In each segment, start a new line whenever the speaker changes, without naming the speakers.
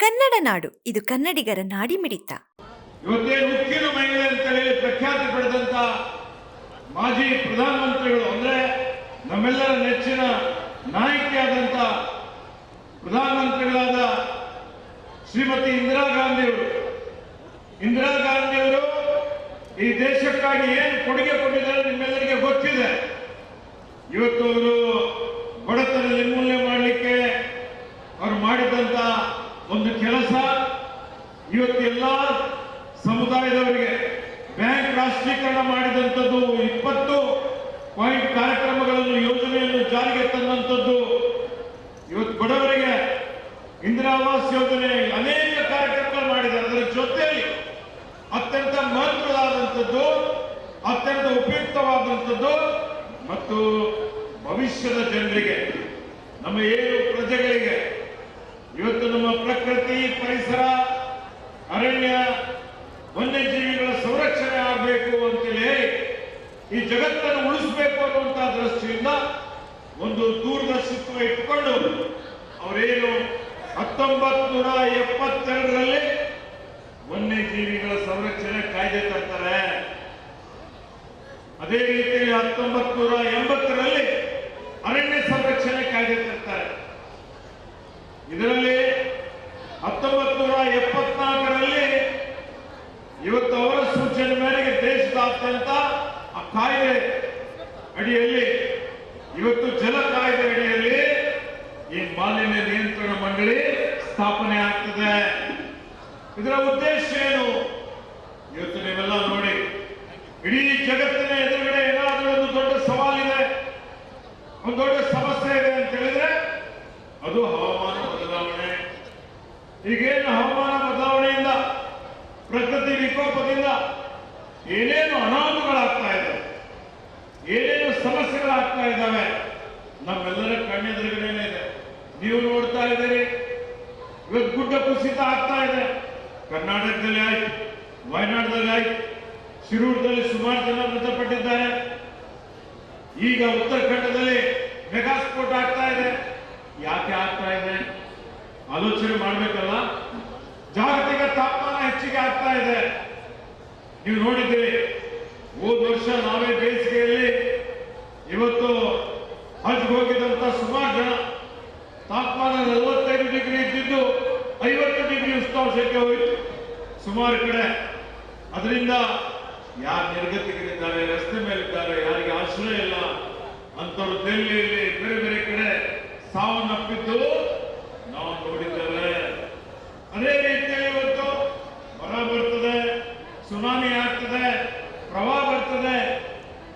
ಕನ್ನಡ ನಾಡು, ಇದು ಕನ್ನಡಿಗರ ನಾಡಿ
ಮಿಡಿತ ಉಕ್ಕಿನ ಮಹಿಳೆ ಅಂತ ಹೇಳಿ ಪ್ರಖ್ಯಾತಿ ಪಡೆದಂತ ಮಾಜಿ ಪ್ರಧಾನಮಂತ್ರಿಗಳು ಅಂದ್ರೆ ನಮ್ಮೆಲ್ಲರ ನೆಚ್ಚಿನ ನಾಯಕಿಯಾದಂತ ಪ್ರಧಾನಮಂತ್ರಿಗಳಾದ ಶ್ರೀಮತಿ ಇಂದಿರಾ ಗಾಂಧಿಯವರು. ಇಂದಿರಾ ಗಾಂಧಿಯವರು ಈ ದೇಶಕ್ಕಾಗಿ ಏನು ಕೊಡುಗೆ ಕೊಟ್ಟಿದ್ದಾರೆ ನಿಮ್ಮೆಲ್ಲರಿಗೆ ಗೊತ್ತಿದೆ. ಇವತ್ತು ಅವರು ಬಡತನ ನಿರ್ಮೂಲನೆ ಮಾಡಲಿಕ್ಕೆ ಅವರು ಮಾಡಿದಂತ ಒಂದು ಕೆಲಸ ಇವತ್ತು ಎಲ್ಲ ಸಮುದಾಯದವರಿಗೆ ಬ್ಯಾಂಕ್ ರಾಷ್ಟ್ರೀಕರಣ ಮಾಡಿದಂಥದ್ದು ಇಪ್ಪತ್ತು ಪಾಯಿಂಟ್ ಕಾರ್ಯಕ್ರಮಗಳನ್ನು ಯೋಜನೆಯನ್ನು ಜಾರಿಗೆ ತಂದಂಥದ್ದು ಇವತ್ತು ಬಡವರಿಗೆ ಇಂದಿರಾ ಆವಾಸ್ ಯೋಜನೆ ಅನೇಕ ಕಾರ್ಯಕ್ರಮಗಳು ಮಾಡಿದ್ದಾರೆ. ಅದರ ಜೊತೆಯಲ್ಲಿ ಅತ್ಯಂತ ಮಹತ್ವದಾದಂಥದ್ದು, ಅತ್ಯಂತ ಉಪಯುಕ್ತವಾದಂಥದ್ದು ಮತ್ತು ಭವಿಷ್ಯದ ಜನರಿಗೆ, ನಮ್ಮ ಏನು ಪ್ರಜೆಗಳಿಗೆ ಇವತ್ತು ನಮ್ಮ ಪ್ರಕೃತಿ ಪರಿಸರ ಅರಣ್ಯ ವನ್ಯಜೀವಿಗಳ ಸಂರಕ್ಷಣೆ ಆಗಬೇಕು ಅಂತೇಳಿ ಈ ಜಗತ್ತನ್ನು ಉಳಿಸಬೇಕು ಅನ್ನುವಂತಹ ದೃಷ್ಟಿಯಿಂದ ಒಂದು ದೂರದರ್ಶಿತ್ವ ಇಟ್ಟುಕೊಂಡು ಅವರೇನು ಹತ್ತೊಂಬತ್ ನೂರ ಎಪ್ಪತ್ತೆರಡರಲ್ಲಿ ವನ್ಯಜೀವಿಗಳ ಸಂರಕ್ಷಣೆ ಕಾಯ್ದೆ ತರ್ತಾರೆ. ಅದೇ ರೀತಿಯಲ್ಲಿ ಹತ್ತೊಂಬತ್ ನೂರ ಎಂಬತ್ತರಲ್ಲಿ ಅರಣ್ಯ ಸಂರಕ್ಷಣೆ ಕಾಯ್ದೆ ತರ್ತಾರೆ. ಇದರಲ್ಲಿ ಹತ್ತೊಂಬತ್ತು ನೂರ ಎಪ್ಪತ್ನಾಲ್ಕರಲ್ಲಿ ಇವತ್ತು ಅವರ ಸೂಚನೆ ಮೇರೆಗೆ ದೇಶದಾದ್ಯಂತ ಆ ಕಾಯ್ದೆ ಅಡಿಯಲ್ಲಿ ಇವತ್ತು ಜಲ ಕಾಯ್ದೆ ಅಡಿಯಲ್ಲಿ ಈ ಮಾಲಿನ್ಯ ನಿಯಂತ್ರಣ ಮಂಡಳಿ ಸ್ಥಾಪನೆ ಆಗ್ತದೆ. ಇದರ ಉದ್ದೇಶ ಏನು? ಇವತ್ತು ನೀವೆಲ್ಲ ನೋಡಿ, ಇಡೀ ಜಗತ್ತಿನ ಎದುರುಗಡೆ ಏನಾದರೂ ಒಂದು ದೊಡ್ಡ ಸವಾಲಿದೆ, ಒಂದು ದೊಡ್ಡ ಸಮಸ್ಯೆ ಇದೆ ಅಂತ ಹೇಳಿದ್ರೆ ಅದು ಹವಾಮಾನ ಬದಲಾವಣೆ ಈಗೇನು ಹವಾಮಾನ ಬದಲಾವಣೆಯಿಂದ, ಪ್ರಕೃತಿ ವಿಕೋಪದಿಂದ ಏನೇನು ಅನಾಹುತಗಳಾಗ್ತಾ ಇದೆ, ಏನೇನು ಸಮಸ್ಯೆಗಳಾಗ್ತಾ ಇದ್ದಾವೆ, ನಮ್ಮೆಲ್ಲರ ಕಣ್ಣೆದುರುಗಡೆನೇ ಇದೆ. ನೀವು ನೋಡ್ತಾ ಇದ್ದೀರಿ, ಇವತ್ತು ಗುಡ್ಡ ಕುಸಿತ ಆಗ್ತಾ ಇದೆ. ಕರ್ನಾಟಕದಲ್ಲಿ ಆಯ್ತು, ವಯನಾಡದಲ್ಲಿ ಆಯ್ತು ಶಿರೂರದಲ್ಲಿ ಸುಮಾರು ಜನ ಮೃತಪಟ್ಟಿದ್ದಾರೆ. ಈಗ ಉತ್ತರಾಖಂಡದಲ್ಲಿ ಮೆಗಾಸ್ಫೋಟ ಆಗ್ತಾ ಇದೆ. ಯಾಕೆ ಆಗ್ತಾ ಇದೆ? ಆಲೋಚನೆ ಮಾಡಬೇಕಲ್ಲ? ಜಾಗತಿಕ ತಾಪಮಾನ ಹೆಚ್ಚಿಗೆ ಆಗ್ತಾ ಇದೆ. ನೀವು ನೋಡಿದ್ದೀರಿ, ಹೋದ ವರ್ಷ ನಾವೇ ಬೇಸಿಗೆಯಲ್ಲಿ ಇವತ್ತು ಹಜ್ಗೆ ಹೋಗಿದಂತ ಸುಮಾರು ಜನ ತಾಪಮಾನ ನಲವತ್ತೈದು ಡಿಗ್ರಿ ಇದ್ದಿದ್ದು ಐವತ್ತು ಡಿಗ್ರಿ ಉಷ್ಣಾಂಶಕ್ಕೆ ಹೋಯಿತು. ಸುಮಾರು ಕಡೆ. ಅದರಿಂದ ಯಾರು ನಿರ್ಗತಿಗಳಿದ್ದಾರೆ ರಸ್ತೆ ಮೇಲಿದ್ದಾರೆ, ಯಾರಿಗೆ ಆಶ್ರಯ ಇಲ್ಲ ಅಂತವ್ರು ದೆಹಲಿಯಲ್ಲಿ ಬೇರೆ ಬೇರೆ ಕಡೆ ಸಾವನ್ನಪ್ಪಿದ್ದು ನಾವು ನೋಡಿದ್ದೇವೆ ಅದೇ ರೀತಿಯಲ್ಲಿ ಇವತ್ತು ಬರ ಬರ್ತದೆ, ಸುನಾಮಿ ಆಗ್ತದೆ, ಪ್ರವಾಹ ಬರ್ತದೆ.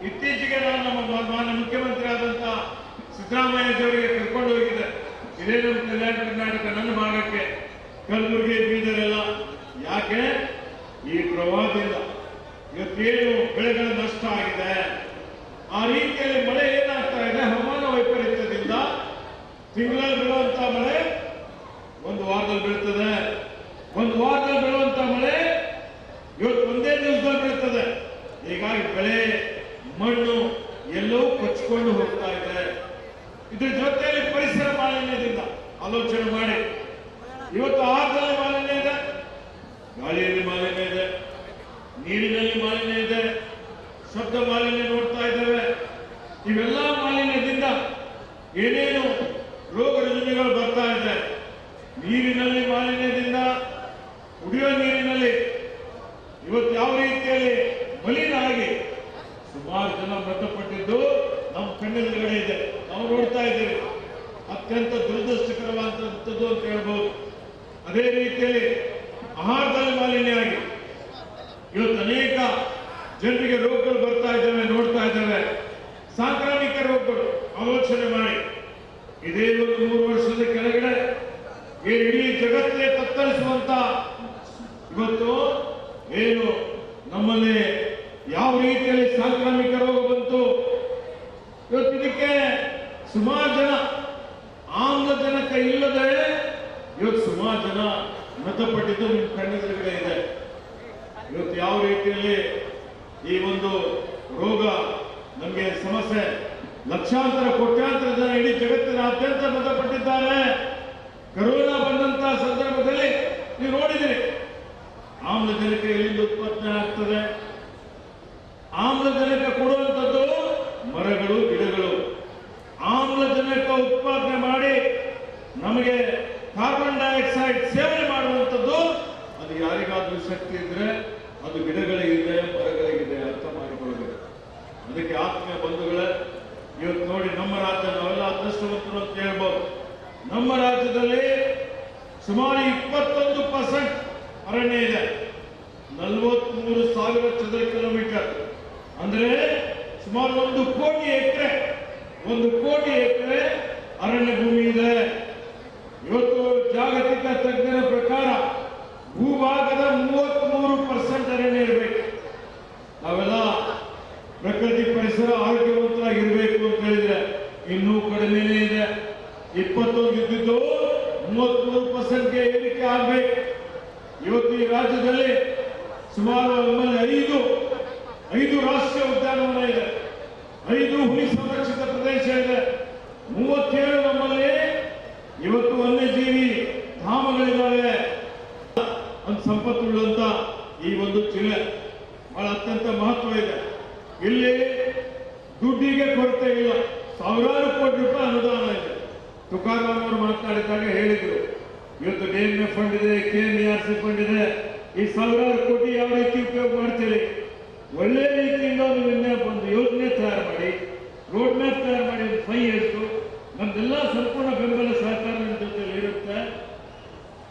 ಇತ್ತೀಚೆಗೆ ನಾನು ನಮ್ಮ ಮಾನ್ಯ ಮುಖ್ಯಮಂತ್ರಿ ಆದಂತ ಸಿದ್ದರಾಮಯ್ಯಜಿಯವರಿಗೆ ಕರ್ಕೊಂಡು ಹೋಗಿದ್ದೆ. ಇದೇ ನಮ್ಮ ಕಲ್ಯಾಣ ಕರ್ನಾಟಕ, ನನ್ನ ಭಾಗಕ್ಕೆ. ಕಲಬುರಗಿ, ಬೀದರೆಲ್ಲ. ಯಾಕೆ? ಈ ಪ್ರವಾಹದಿಂದ ಇವತ್ತೇನು ಬೆಳೆಗಳ ನಷ್ಟ ಆಗಿದೆ? ಆ ರೀತಿಯಲ್ಲಿ ಮಳೆ ಏನಾಗ್ತಾ ಇದೆ? ಹವಾಮಾನ ವೈಪರೀತ್ಯದಿಂದ ತಿಂಗಳಲ್ಲಿ ಬೀಳುವಂತ ಮಳೆ ಒಂದು ವಾರದಲ್ಲಿ ಬೀಳ್ತದೆ. ಒಂದು ವಾರದಲ್ಲಿ ಬೀಳುವಂತ ಮಳೆ ಇವತ್ತು ಒಂದೇ ದಿವಸದಲ್ಲಿ ಬೀಳ್ತದೆ. ಹೀಗಾಗಿ ಬೆಳೆ, ಮಣ್ಣು ಎಲ್ಲವೂ ಕೊಚ್ಚಿಕೊಂಡು ಹೋಗ್ತಾ ಇದೆ. ಇದ್ರ ಜೊತೆಯಲ್ಲಿ ಪರಿಸರ ಮಾಲಿನ್ಯದಿಂದ ಆಲೋಚನೆ ಮಾಡಿ. ಇವತ್ತು ಆಹಾರದಲ್ಲಿ ಮಾಲಿನ್ಯ ಇದೆ. ಗಾಳಿಯಲ್ಲಿ ಮಾಲಿನ್ಯ ಇದೆ. ನೀರಿನಲ್ಲಿ ಮಾಲಿನ್ಯ ಇದೆ. ಶಬ್ದ ಮಾಲಿನ್ಯ ನೋಡ್ತಾ ಇದ್ದೇವೆ. ಇವೆಲ್ಲ ಮಾಲಿನ್ಯದಿಂದ ಏನೇನು ರೋಗ ರುಜಿನಗಳು ಬರ್ತಾ ಇದೆ ನೀರಿನಲ್ಲಿ ಮಾಲಿನ್ಯದಿಂದ ಕುಡಿಯುವ ನೀರಿನಲ್ಲಿ ಇವತ್ತು ಯಾವ ರೀತಿಯಲ್ಲಿ ಮಲಿನ ಆಗಿ ಸುಮಾರು ಜನ ಮೃತಪಟ್ಟಿದ್ದು ನಮ್ಮ ಕಣ್ಣೆದುರುಗಡೆ ಇದೆ. ನಾವು ನೋಡ್ತಾ ಇದ್ದೇವೆ. ಅತ್ಯಂತ ದುರದೃಷ್ಟಕರವಾದಂಥದ್ದು ಅಂತ ಹೇಳ್ಬೋದು. ಅದೇ ರೀತಿಯಲ್ಲಿ ಆಹಾರದಲ್ಲಿ ಮಾಲಿನ್ಯ ಆಗಿ ಇವತ್ತು ಅನೇಕ ಜನರಿಗೆ ರೋಗಗಳು ಬರ್ತಾ ಇದ್ದಾವೆ ನೋಡ್ತಾ ಇದ್ದಾವೆ ಸಾಂಕ್ರಾಮಿಕ ರೋಗಗಳು ಆಲೋಚನೆ ಮಾಡಿ ಇದೇ ಒಂದು ಮೂರು ವರ್ಷದ ಕೆಳಗಡೆ ಈ ಇಡೀ ಜಗತ್ತೇ ತತ್ತರಿಸುವಂತ ಇವತ್ತು ಏನು ನಮ್ಮಲ್ಲಿ ಯಾವ ರೀತಿಯಲ್ಲಿ ಸಾಂಕ್ರಾಮಿಕ ರೋಗ ಬಂತು ಇವತ್ತು ಇದಕ್ಕೆ ಸುಮಾರು ಜನ ಆಮ್ಲಜನಕ ಇಲ್ಲದೆ ಇವತ್ತು ಸುಮಾರು ಜನ ಮೃತಪಟ್ಟಿದ್ದು ನಿಮ್ಮ ಕಣ್ಣೆದುರುಗಡೆ ಇದೆ ಇವತ್ತು ಯಾವ ರೀತಿಯಲ್ಲಿ ಈ ಒಂದು ರೋಗ ನಮಗೆ ಸಮಸ್ಯೆ ಲಕ್ಷಾಂತರ ಕೋಟ್ಯಾಂತರ ಜನ ಇಡೀ ಜಗತ್ತಿನಾದ್ಯಂತ ಮೃತಪಟ್ಟಿದ್ದಾರೆ ಕರೋನಾ ಬಂದಂತಹ ಸಂದರ್ಭದಲ್ಲಿ ನೀವು ನೋಡಿದಿರಿ ಆಮ್ಲಜನಕ ಎಲ್ಲಿಂದ ಉತ್ಪತ್ತಿ ಆಗ್ತದೆ ಆಮ್ಲಜನಕ ಕೊಡುವಂಥದ್ದು ಮರಗಳು ಗಿಡಗಳು ಆಮ್ಲಜನಕ ಉತ್ಪಾದನೆ ಮಾಡಿ ನಮಗೆ ಕಾರ್ಬನ್ ಡೈಆಕ್ಸೈಡ್ ಸೇವನೆ ಮಾಡುವಂಥದ್ದು ಅದು ಯಾರಿಗಾದ್ರೂ ಶಕ್ತಿ ಇದ್ರೆ, ಅದು ಗಿಡಗಳಿಗಿದೆ ಮರಗಳಿಗಿದೆ ಅರ್ಥ ಮಾಡಿಕೊಳ್ಳಬೇಕು. ಅದಕ್ಕೆ ಆತ್ಮೀಯ ಬಂಧುಗಳೇ, ಇವತ್ತು ನೋಡಿ ನಮ್ಮ ರಾಜ್ಯ ನಾವೆಲ್ಲ ಅದೃಷ್ಟವಂತರು ಅಂತ ಹೇಳ್ಬೋದು. ನಮ್ಮ ರಾಜ್ಯದಲ್ಲಿ ಸುಮಾರು ಇಪ್ಪತ್ತೊಂದು ಪರ್ಸೆಂಟ್ ಅರಣ್ಯ ಇದೆ. ನಲವತ್ಮೂರು ಸಾವಿರ ಚದರ ಕಿಲೋಮೀಟರ್. ಅಂದ್ರೆ ಸುಮಾರು ಒಂದು ಕೋಟಿ ಎಕರೆ, ಒಂದು ಕೋಟಿ ಎಕರೆ ಅರಣ್ಯ ಭೂಮಿ ಇದೆ. ಇವತ್ತು ಜಾಗತಿಕ ತಜ್ಞರ ಪ್ರಕಾರ ಭೂಭಾಗದ ಮೂವತ್ಮೂರು ಪರ್ಸೆಂಟ್ ಅರಣ್ಯ ಇರಬೇಕು. ನಾವೆಲ್ಲ ಪ್ರಕೃತಿ ಪರಿಸರ ಆರೋಗ್ಯವಂತರಾಗಿರ್ಬೇಕು ಅಂತ ಹೇಳಿದ್ರೆ ಇನ್ನೂ ಕಡಿಮೆನೇ ಇದೆ. ಇಪ್ಪತ್ತೊಂದು ಇದ್ದಿದ್ದು ಮೂವತ್ಮೂರು ಪರ್ಸೆಂಟ್ಗೆ ಏರಿಕೆ ಆಗಬೇಕು. ಇವತ್ತು ಈ ರಾಜ್ಯದಲ್ಲಿ ಸುಮಾರು ನಮ್ಮಲ್ಲಿ ಐದು ಐದು ರಾಷ್ಟ್ರೀಯ ಉದ್ಯಾನವನ ಇದೆ. ಐದು ಹುಲಿ ಸಂರಕ್ಷಿತ ಪ್ರದೇಶ ಇದೆ. ಮೂವತ್ತೇಳು ನಮ್ಮಲ್ಲಿ ಇವತ್ತು ವನ್ಯಜೀವಿ ಧಾಮಗಳಿದ್ದಾವೆ. ಒಂದು ಸಂಪತ್ತುಳ್ಳಂತ ಈ ಒಂದು ಜಿಲ್ಲೆ ಬಹಳ ಅತ್ಯಂತ ಮಹತ್ವ ಇದೆ. ಇಲ್ಲಿ ದುಡ್ಡಿಗೆ ಕೊರತೆ ಇಲ್ಲ. ಸಾವಿರಾರು ಕೋಟಿ ರೂಪಾಯಿ ಅನುದಾನ ಇದೆ. ತುಕಾರಾಮ್ ಅವರು ಮಾತನಾಡಿದಾಗ ಹೇಳಿದ್ರು. ಇವತ್ತು ಡಿ ಎಂ ಎಫ್ ಫಂಡ್ ಇದೆ K M R C fund ಇದೆ. ಈ ಸಾವಿರಾರು ಕೋಟಿ ಯಾವ ರೀತಿ ಉಪಯೋಗ ಮಾಡ್ತೀರಿ? ಒಳ್ಳೆ ರೀತಿಯಿಂದ ಒಂದು ಯೋಜನೆ ತಯಾರು ಮಾಡಿ ರೋಡ್ ಮ್ಯಾಪ್ ತಯಾರು ಮಾಡಿ ಫೈವ್ ಇಯರ್ಸ್ ನಮ್ದೆಲ್ಲ ಸಂಪೂರ್ಣ ಬೆಂಬಲ ಸಹಕಾರ ನಿಮ್ಮ ಜೊತೆಯಲ್ಲಿ ಇರುತ್ತೆ.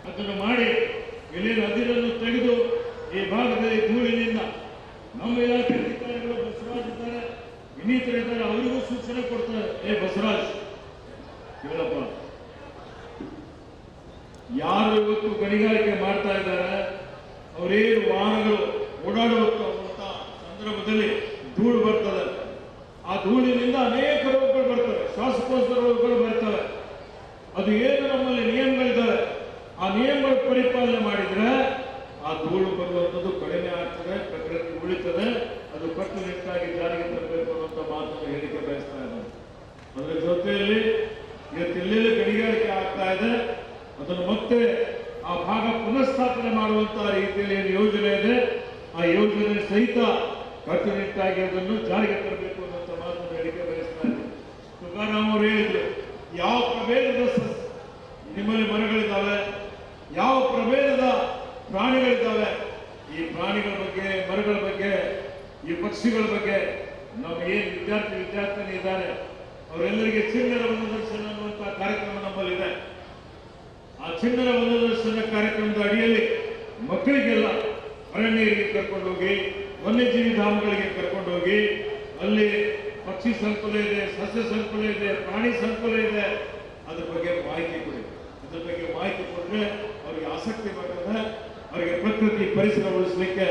ಅದನ್ನು ಮಾಡಿ ಎಲ್ಲಿ ನದಿರನ್ನು ತೆಗೆದು ಈ ಭಾಗದಲ್ಲಿ ಧೂಳಿನಿಂದ ನಮ್ಮ ಇಲಾಖೆ ಅಧಿಕಾರಿಗಳು ಬಸವರಾಜ್ ಇದ್ದಾರೆ ಇನ್ನಿತರಿದ್ದಾರೆ ಅವರಿಗೂ ಸೂಚನೆ ಕೊಡ್ತಾರೆ. ಏ ಬಸವರಾಜ್, ಹೇಳಪ್ಪ. ಯಾರು ಇವತ್ತು ಗಣಿಗಾರಿಕೆ ಮಾಡ್ತಾ ಇದ್ದಾರೆ, ಅವರೇನು ವಾಹನಗಳು ಓಡಾಡುವಂತ ಸಂದರ್ಭದಲ್ಲಿ ಧೂಳು ಬರ್ತದೆ ಆ ಧೂಳಿನಿಂದ ಅನೇಕ ರೋಗಗಳು ಬರ್ತವೆ ಶ್ವಾಸಕೋಶ ರೋಗಗಳು ಬರ್ತವೆ ಅದು ಏನು ನಮ್ಮಲ್ಲಿ ನಿಯಮಗಳಿದ್ದಾವೆ ಆ ನಿಯಮಗಳ ಪರಿಪಾಲನೆ ಮಾಡಿದ್ರೆ ಆ ಧೂಳು ಬರುವಂಥದ್ದು ಕಡಿಮೆ ಆಗ್ತದೆ ಪ್ರಕೃತಿ ಉಳಿತದೆ ಅದು ಕಟ್ಟುನಿಟ್ಟಾಗಿ ಜಾರಿಗೆ ತರಬೇಕು ಅನ್ನುವಂಥ ಮಾತನ್ನು ಹೇಳಿಕೆ ಬಯಸ್ತಾ ಇದ್ದಾರೆ ಅದರ ಜೊತೆಯಲ್ಲಿ ಇವತ್ತು ಎಲ್ಲೆಲ್ಲಿ ಗಣಿಗಾರಿಕೆ ಆಗ್ತಾ ಇದೆ ಅದನ್ನು ಮತ್ತೆ ಆ ಭಾಗ ಪುನಃಸ್ಥಾಪನೆ ಮಾಡುವಂತಹ ರೀತಿಯಲ್ಲಿ ಏನು ಯೋಜನೆ ಇದೆ ಆ ಯೋಜನೆ ಸಹಿತ ಕಟ್ಟುನಿಟ್ಟಾಗಿ ಅದನ್ನು ಜಾರಿಗೆ ತರಬೇಕು ಅನ್ನುವಂಥ ಮಾತನ್ನು ಹೇಳಿಕೆ ಬಯಸ್ತಾ ಇದ್ದಾರೆ ತುಕಾರಾಮ್ ಅವರು ಹೇಳಿದ್ರು ಯಾವ ಪ್ರಭೇದದ ಸಸ್ ನಿಮ್ಮಲ್ಲಿ ಮರಗಳಿದ್ದಾವೆ, ಯಾವ ಪ್ರಭೇದದ ಪ್ರಾಣಿಗಳಿದ್ದಾವೆ, ಈ ಪ್ರಾಣಿಗಳ ಬಗ್ಗೆ, ಮರಗಳ ಬಗ್ಗೆ, ಈ ಪಕ್ಷಿಗಳ ಬಗ್ಗೆ ನಮ್ಮ ಏನು ವಿದ್ಯಾರ್ಥಿ ವಿದ್ಯಾರ್ಥಿನಿ ಇದ್ದಾರೆ. ಅವರೆಲ್ಲರಿಗೆ ಚಿನ್ನರ ವನದರ್ಶನ ಅನ್ನುವಂತಹ ಕಾರ್ಯಕ್ರಮ ನಮ್ಮಲ್ಲಿದೆ. ಆ ಚಿನ್ನರ ವನದರ್ಶನ ಕಾರ್ಯಕ್ರಮದ ಅಡಿಯಲ್ಲಿ ಮಕ್ಕಳಿಗೆಲ್ಲ ಅರಣ್ಯರಿಗೆ ಕರ್ಕೊಂಡು ಹೋಗಿ, ವನ್ಯಜೀವಿ ಧಾಮಗಳಿಗೆ ಕರ್ಕೊಂಡು ಹೋಗಿ, ಅಲ್ಲಿ ಪಕ್ಷಿ ಸಂಕುಲ ಇದೆ, ಸಸ್ಯ ಸಂಕುಲ ಇದೆ, ಪ್ರಾಣಿ ಸಂಕುಲ ಇದೆ, ಅದ್ರ ಬಗ್ಗೆ ಮಾಹಿತಿ ಕೊಡಿ. ಅದ್ರ ಮಾಹಿತಿ ಕೊಟ್ಟರೆ ಅವರಿಗೆ ಆಸಕ್ತಿ ಬರ್ತದೆ ಅವರಿಗೆ ಪ್ರಕೃತಿ ಪರಿಸರ ಉಳಿಸಲಿಕ್ಕೆ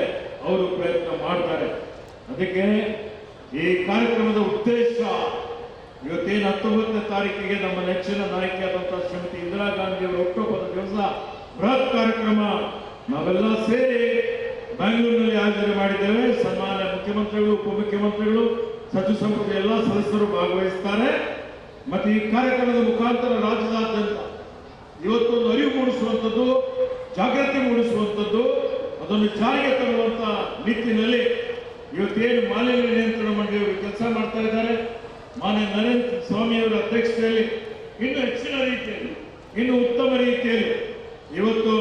ಅವರು ಪ್ರಯತ್ನ ಮಾಡ್ತಾರೆ. ಅದಕ್ಕೆ ಈ ಕಾರ್ಯಕ್ರಮದ ಉದ್ದೇಶ ಇವತ್ತೇನು ಹತ್ತೊಂಬತ್ತನೇ ತಾರೀಕಿಗೆ ನಮ್ಮ ನೆಚ್ಚಿನ ನಾಯಕಿಯಾದಂತಹ ಶ್ರೀಮತಿ ಇಂದಿರಾ ಗಾಂಧಿಯವರ ಅಕ್ಟೋಬರ್ ದಿವಸ ಬೃಹತ್ ಕಾರ್ಯಕ್ರಮ ನಾವೆಲ್ಲ ಸೇರಿ ಬೆಂಗಳೂರಿನಲ್ಲಿ ಆಯೋಜನೆ ಮಾಡಿದ್ದೇವೆ. ಸನ್ಮಾನ್ಯ ಮುಖ್ಯಮಂತ್ರಿಗಳು, ಉಪಮುಖ್ಯಮಂತ್ರಿಗಳು, ಸಚಿವ ಸಂಪುಟ ಎಲ್ಲ ಸದಸ್ಯರು ಭಾಗವಹಿಸ್ತಾರೆ. ಮತ್ತು ಈ ಕಾರ್ಯಕ್ರಮದ ಮುಖಾಂತರ ರಾಜ್ಯದಾದ್ಯಂತ ಇವತ್ತೊಂದು ಅರಿವು ಮೂಡಿಸುವಂಥದ್ದು, ಜಾಗೃತಿ ಮೂಡಿಸುವಂಥದ್ದು, ಅದನ್ನು ಜಾರಿಗೆ ತರುವಂತಹ ನಿಟ್ಟಿನಲ್ಲಿ ಇವತ್ತೇನು ಮಾಲಿನ್ಯ ನಿಯಂತ್ರಣ ಮಂಡಳಿಯವರು ಕೆಲಸ ಮಾಡ್ತಾ ಇದ್ದಾರೆ. ಮಾನ್ಯ ನರೇಂದ್ರ ಸ್ವಾಮಿಯವರ ಅಧ್ಯಕ್ಷತೆಯಲ್ಲಿ ಇನ್ನು ಹೆಚ್ಚಿನ ರೀತಿಯಲ್ಲಿ, ಇನ್ನು ಉತ್ತಮ ರೀತಿಯಲ್ಲಿ ಇವತ್ತು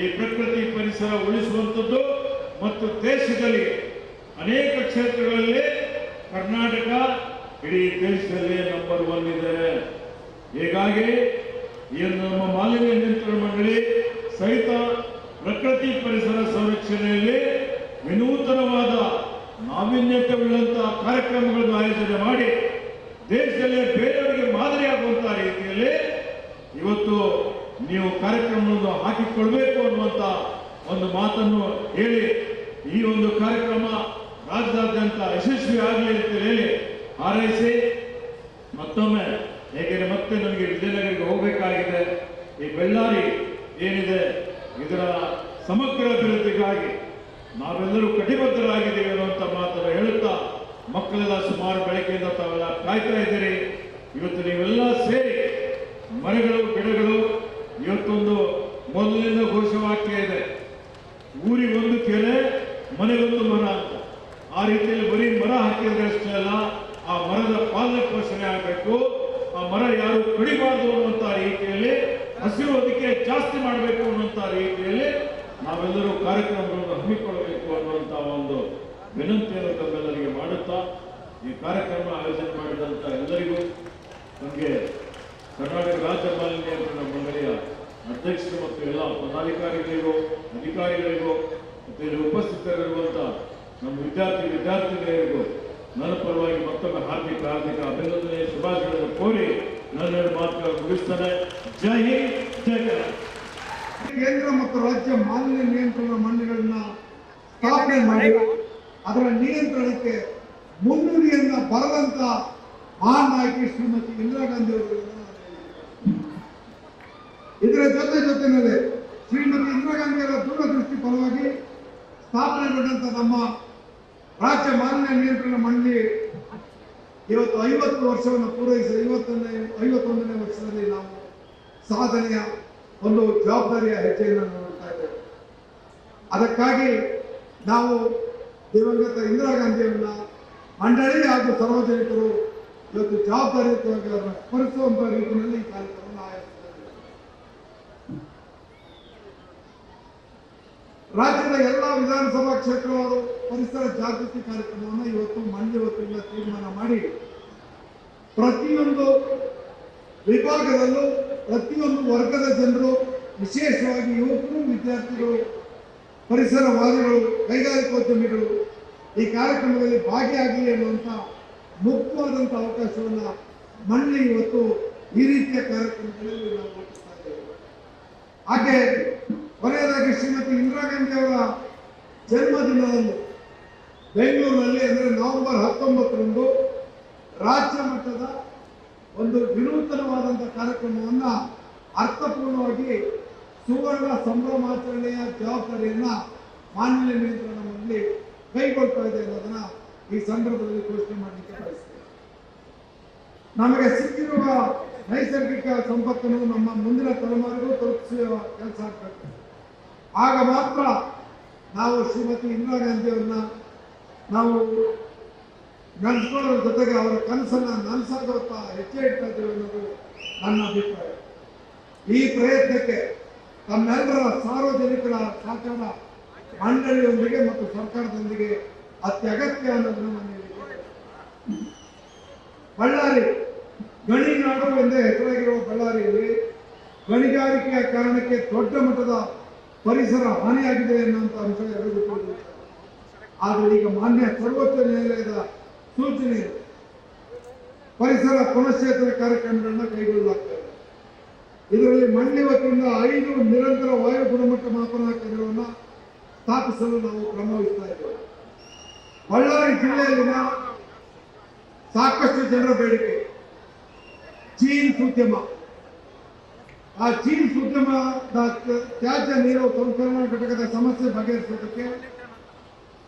ಈ ಪ್ರಕೃತಿ ಪರಿಸರ ಉಳಿಸುವಂಥದ್ದು ಮತ್ತು ದೇಶದಲ್ಲಿ ಅನೇಕ ಕ್ಷೇತ್ರಗಳಲ್ಲಿ ಕರ್ನಾಟಕ ಇಡೀ ದೇಶದಲ್ಲಿ ನಂಬರ್ ಒನ್ ಇದೆ ಹೀಗಾಗಿ ಈ ನಮ್ಮ ಮಾಲಿನ್ಯ ನಿಯಂತ್ರಣ ಮಂಡಳಿ ಸಹಿತ ಪ್ರಕೃತಿ ಪರಿಸರ ಸಂರಕ್ಷಣೆಯಲ್ಲಿ ವಿನೂತನವಾದ ನಾವೀನ್ಯತೆ ಉಳ್ಳಂತಹ ಕಾರ್ಯಕ್ರಮಗಳನ್ನು ಆಯೋಜನೆ ಮಾಡಿ ದೇಶದಲ್ಲಿ ಬೇರೆಯವರಿಗೆ ಮಾದರಿಯಾಗುವಂತಹ ರೀತಿಯಲ್ಲಿ ಇವತ್ತು ನೀವು ಕಾರ್ಯಕ್ರಮವನ್ನು ಹಾಕಿಕೊಳ್ಬೇಕು ಅನ್ನುವಂತ ಒಂದು ಮಾತನ್ನು ಹೇಳಿ ಈ ಒಂದು ಕಾರ್ಯಕ್ರಮ ರಾಜ್ಯಾದ್ಯಂತ ಯಶಸ್ವಿ ಆಗಲಿ ಅಂತ ಹೇಳಿ ಹಾರೈಸಿ ಮತ್ತೊಮ್ಮೆ ಏಕೆಂದರೆ ಮತ್ತೆ ನನಗೆ ವಿಜಯನಗರಿಗೆ ಹೋಗಬೇಕಾಗಿದೆ. ಈ ಬೆಳ್ಳಾರಿ ಏನಿದೆ? ಇದರ ಸಮಗ್ರ ಅಭಿವೃದ್ಧಿಗಾಗಿ ನಾವೆಲ್ಲರೂ ಕಟಿಬದ್ಧರಾಗಿದ್ದೀವಿ ಅನ್ನುವಂಥ ಮಾತನ್ನು ಹೇಳುತ್ತಾ ಮಕ್ಕಳೆಲ್ಲ ಸುಮಾರು ಬೆಳಕೆಯಿಂದ ತಾವೆಲ್ಲ ಕಾಯ್ತಾ ಇದ್ದೀರಿ. ಇವತ್ತು ನೀವೆಲ್ಲ ಸೇರಿ ಮರಗಳು, ಗಿಡಗಳು ಇವತ್ತೊಂದು ಮೊದಲಿಂದ ಘೋಷವಾಕ್ಯ ಇದೆ. ಊರಿಗೊಂದು ಕೆರೆ ಮನೆಗೊಂದು ಮರ ಅಂತ. ಆ ರೀತಿಯಲ್ಲಿ ಬರೀ ಮರ ಹಾಕಿದ್ರೆ ಅಷ್ಟೇ ಅಲ್ಲ, ಆ ಮರದ ಪಾಲನೆ ಪೋಷಣೆ ಆಗಬೇಕು. ಆ ಮರ ಯಾರು ಕಡಿಬಾರದು ಅನ್ನುವಂತ ರೀತಿಯಲ್ಲಿ ಹಸಿರು ಅದಕ್ಕೆ ಜಾಸ್ತಿ ಮಾಡಬೇಕು ಅನ್ನುವಂತ ರೀತಿಯಲ್ಲಿ ನಾವೆಲ್ಲರೂ ಕಾರ್ಯಕ್ರಮಗಳನ್ನು ಹಮ್ಮಿಕೊಳ್ಳಬೇಕು ಅನ್ನುವಂತ ಒಂದು ವಿನಂತಿಯನ್ನು ತಮ್ಮೆಲ್ಲರಿಗೆ ಮಾಡುತ್ತಾ ಈ ಕಾರ್ಯಕ್ರಮ ಆಯೋಜನೆ ಮಾಡಿದಂತ ಎಲ್ಲರಿಗೂ ನಮಗೆ ಕರ್ನಾಟಕ ರಾಜ್ಯ ಮಾಲಿನ್ಯ ಮಂಡಳಿಯ ಅಧ್ಯಕ್ಷರು ಮತ್ತು ಎಲ್ಲ ಪದಾಧಿಕಾರಿಗಳಿಗೂ, ಅಧಿಕಾರಿಗಳಿಗೂ, ಮತ್ತು ಇಲ್ಲಿ ಉಪಸ್ಥಿತರಿರುವಂತ ನಮ್ಮ ವಿದ್ಯಾರ್ಥಿ, ವಿದ್ಯಾರ್ಥಿನಿಯರಿಗೂ ನನ್ನ ಪರವಾಗಿ ಮತ್ತೊಮ್ಮೆ ಹಾರ್ದಿಕ ಹಾರ್ದಿಕ ಅಭಿನಂದನೆ ಶುಭಾಶಯಗಳನ್ನು ಕೋರಿ ನನ್ನ ಮಾತುಗಳನ್ನು ಮುಗಿಸ್ತಾನೆ. ಜೈ ಹಿಂದ್, ಜೈ
ಕೇಂದ್ರ ಮತ್ತು ರಾಜ್ಯ ಮಾಲಿನ್ಯ ನಿಯಂತ್ರಣ ಮಂಡಳಿಗಳನ್ನ ಸ್ಥಾಪನೆ ಮಾಡಿ, ಅದರ ನಿಯಂತ್ರಣಕ್ಕೆ ಮುನ್ನುಡಿಯನ್ನ ಬರೆದಂತ ಮಹಾನ್ ನಾಯಕಿ ಶ್ರೀಮತಿ ಇಂದಿರಾ ಗಾಂಧಿ ಅವರು ಇದರ ಜೊತೆ ಜೊತೆಯಲ್ಲಿ ಶ್ರೀಮತಿ ಇಂದಿರಾ ಗಾಂಧಿ ಅವರ ದೂರದೃಷ್ಟಿ ಫಲವಾಗಿ ಸ್ಥಾಪನೆಗೊಂಡಂತ ನಮ್ಮ ರಾಜ್ಯ ಮಾಲಿನ್ಯ ನಿಯಂತ್ರಣ ಮಂಡಳಿ ಇವತ್ತು ಐವತ್ತು ವರ್ಷವನ್ನು ಪೂರೈಸಿ ಐವತ್ತೊಂದನೇ ಐವತ್ತೊಂದನೇ ವರ್ಷದಲ್ಲಿ ನಾವು ಸಾಧನೆಯ ಒಂದು ಜವಾಬ್ದಾರಿಯ ಹೆಜ್ಜೆಯನ್ನು ನೋಡ್ತಾ ಇದ್ದೇವೆ. ಅದಕ್ಕಾಗಿ ನಾವು ದಿವಂಗತ ಇಂದಿರಾ ಗಾಂಧಿಯವರನ್ನ ಮಂಡಳಿ ಹಾಗೂ ಸಾರ್ವಜನಿಕರು ಇವತ್ತು ಜವಾಬ್ದಾರಿಯುತವಾಗಿ ಅವರನ್ನು ಸ್ಮರಿಸುವಂತಹ ರೀತಿಯಲ್ಲಿ ಈ ಕಾರ್ಯಕ್ರಮವನ್ನು ರಾಜ್ಯದ ಎಲ್ಲ ವಿಧಾನಸಭಾ ಕ್ಷೇತ್ರದವರು ಪರಿಸರ ಜಾಗೃತಿ ಕಾರ್ಯಕ್ರಮವನ್ನು ಇವತ್ತು ಮಂಡ್ಯ ವತಿಯಿಂದ ತೀರ್ಮಾನ ಮಾಡಿ ಪ್ರತಿಯೊಂದು ವಿಭಾಗದಲ್ಲೂ ಪ್ರತಿಯೊಂದು ವರ್ಗದ ಜನರು ವಿಶೇಷವಾಗಿ ಯುವಕರು, ವಿದ್ಯಾರ್ಥಿಗಳು, ಪರಿಸರವಾದಿಗಳು, ಕೈಗಾರಿಕೋದ್ಯಮಿಗಳು ಈ ಕಾರ್ಯಕ್ರಮದಲ್ಲಿ ಭಾಗಿಯಾಗಲಿ ಅನ್ನುವಂಥ ಮುಕ್ತವಾದಂಥ ಅವಕಾಶವನ್ನು ಮಂಡ್ಯ ಇವತ್ತು ಈ ರೀತಿಯ ಕಾರ್ಯಕ್ರಮಗಳಲ್ಲಿ ನಾವು ಹಾಗೆ ಶ್ರೀಮತಿ ಇಂದಿರಾ ಗಾಂಧಿ ಅವರ ಜನ್ಮದಿನದಂದು ಬೆಂಗಳೂರಿನಲ್ಲಿ ಅಂದರೆ ನವೆಂಬರ್ ಹತ್ತೊಂಬತ್ತರಂದು ರಾಜ್ಯ ಮಟ್ಟದ ಒಂದು ವಿನೂತನವಾದಂಥ ಕಾರ್ಯಕ್ರಮವನ್ನ ಅರ್ಥಪೂರ್ಣವಾಗಿ ಸುವರ್ಣ ಸಂಭ್ರಮಾಚರಣೆಯ ಜವಾಬ್ದಾರಿಯನ್ನ ಮಾನ್ಯ ನಿಯಂತ್ರಣ ಮಂಡಳಿ ಕೈಗೊಳ್ತಾ ಇದೆ ಅನ್ನೋದನ್ನ ಈ ಸಂದರ್ಭದಲ್ಲಿ ಘೋಷಣೆ ಮಾಡಲಿಕ್ಕೆ ಬಯಸ್ತೇನೆ. ನಮಗೆ ಸಿಕ್ಕಿರುವ ನೈಸರ್ಗಿಕ ಸಂಪತ್ತನ್ನು ನಮ್ಮ ಮುಂದಿನ ತಲೆಮಾರಿಗೂ ತಲುಪಿಸುವ ಕೆಲಸ ಆಗಬೇಕು. ಆಗ ಮಾತ್ರ ನಾವು ಶ್ರೀಮತಿ ಇಂದಿರಾ ಗಾಂಧಿಯವ್ರನ್ನ ನಾವು ನಡೆಸ್ಕೊಳ್ಳೋದ್ರ ಜೊತೆಗೆ ಅವರ ಕನಸನ್ನ ನನಸಾಗುತ್ತ ಹೆಜ್ಜೆ ಇಡ್ತಾ ಇದ್ದೇವೆ ಅನ್ನೋದು ನನ್ನ ಅಭಿಪ್ರಾಯ. ಈ ಪ್ರಯತ್ನಕ್ಕೆ ತಮ್ಮೆಲ್ಲರ ಸಾರ್ವಜನಿಕರ ಸಹಕಾರ ಮಂಡಳಿಯೊಂದಿಗೆ ಮತ್ತು ಸರ್ಕಾರದೊಂದಿಗೆ ಅತ್ಯಗತ್ಯ ಅನ್ನೋದನ್ನು ನಾನು ಬಳ್ಳಾರಿ ಗಣಿನಾಡು ಎಂದೇ ಹೆಸರಾಗಿರುವ ಬಳ್ಳಾರಿಯಲ್ಲಿ ಗಣಿಗಾರಿಕೆಯ ಕಾರಣಕ್ಕೆ ದೊಡ್ಡ ಮಟ್ಟದ ಪರಿಸರ ಹಾನಿಯಾಗಿದೆ ಎನ್ನುವಂತಹ ಅಂಶ ಎಲ್ಲರಿಗೂ ಆದರೆ ಈಗ ಮಾನ್ಯ ಸರ್ವೋಚ್ಚ ನ್ಯಾಯಾಲಯದ ಸೂಚನೆ, ಪರಿಸರ ಪುನಶ್ಚೇತನ ಕಾರ್ಯಕ್ರಮಗಳನ್ನ ಕೈಗೊಳ್ಳಲಾಗ್ತದೆ ಇದರಲ್ಲಿ ಮಂಡ್ಯ ವತಿಯಿಂದ ಐದು ನಿರಂತರ ವಾಯು ಗುಣಮಟ್ಟ ಮಾಪನ ಕೇಂದ್ರವನ್ನ ಸ್ಥಾಪಿಸಲು ನಾವು ಕ್ರಮ ವಹಿಸ್ತಾ ಇದ್ದೇವೆ. ಬಳ್ಳಾರಿ ಜಿಲ್ಲೆಯಲ್ಲಿನ ಸಾಕಷ್ಟು ಜನರ ಬೇಡಿಕೆ ಜೀನ್ಸ್ ಉದ್ಯಮ. ಆ ಚೀಸ್ ಉದ್ಯಮದ ತ್ಯಾಜ್ಯ ನೀರು ಸಂಸ್ಕರಣಾ ಘಟಕದ ಸಮಸ್ಯೆ ಬಗೆಹರಿಸೋದಕ್ಕೆ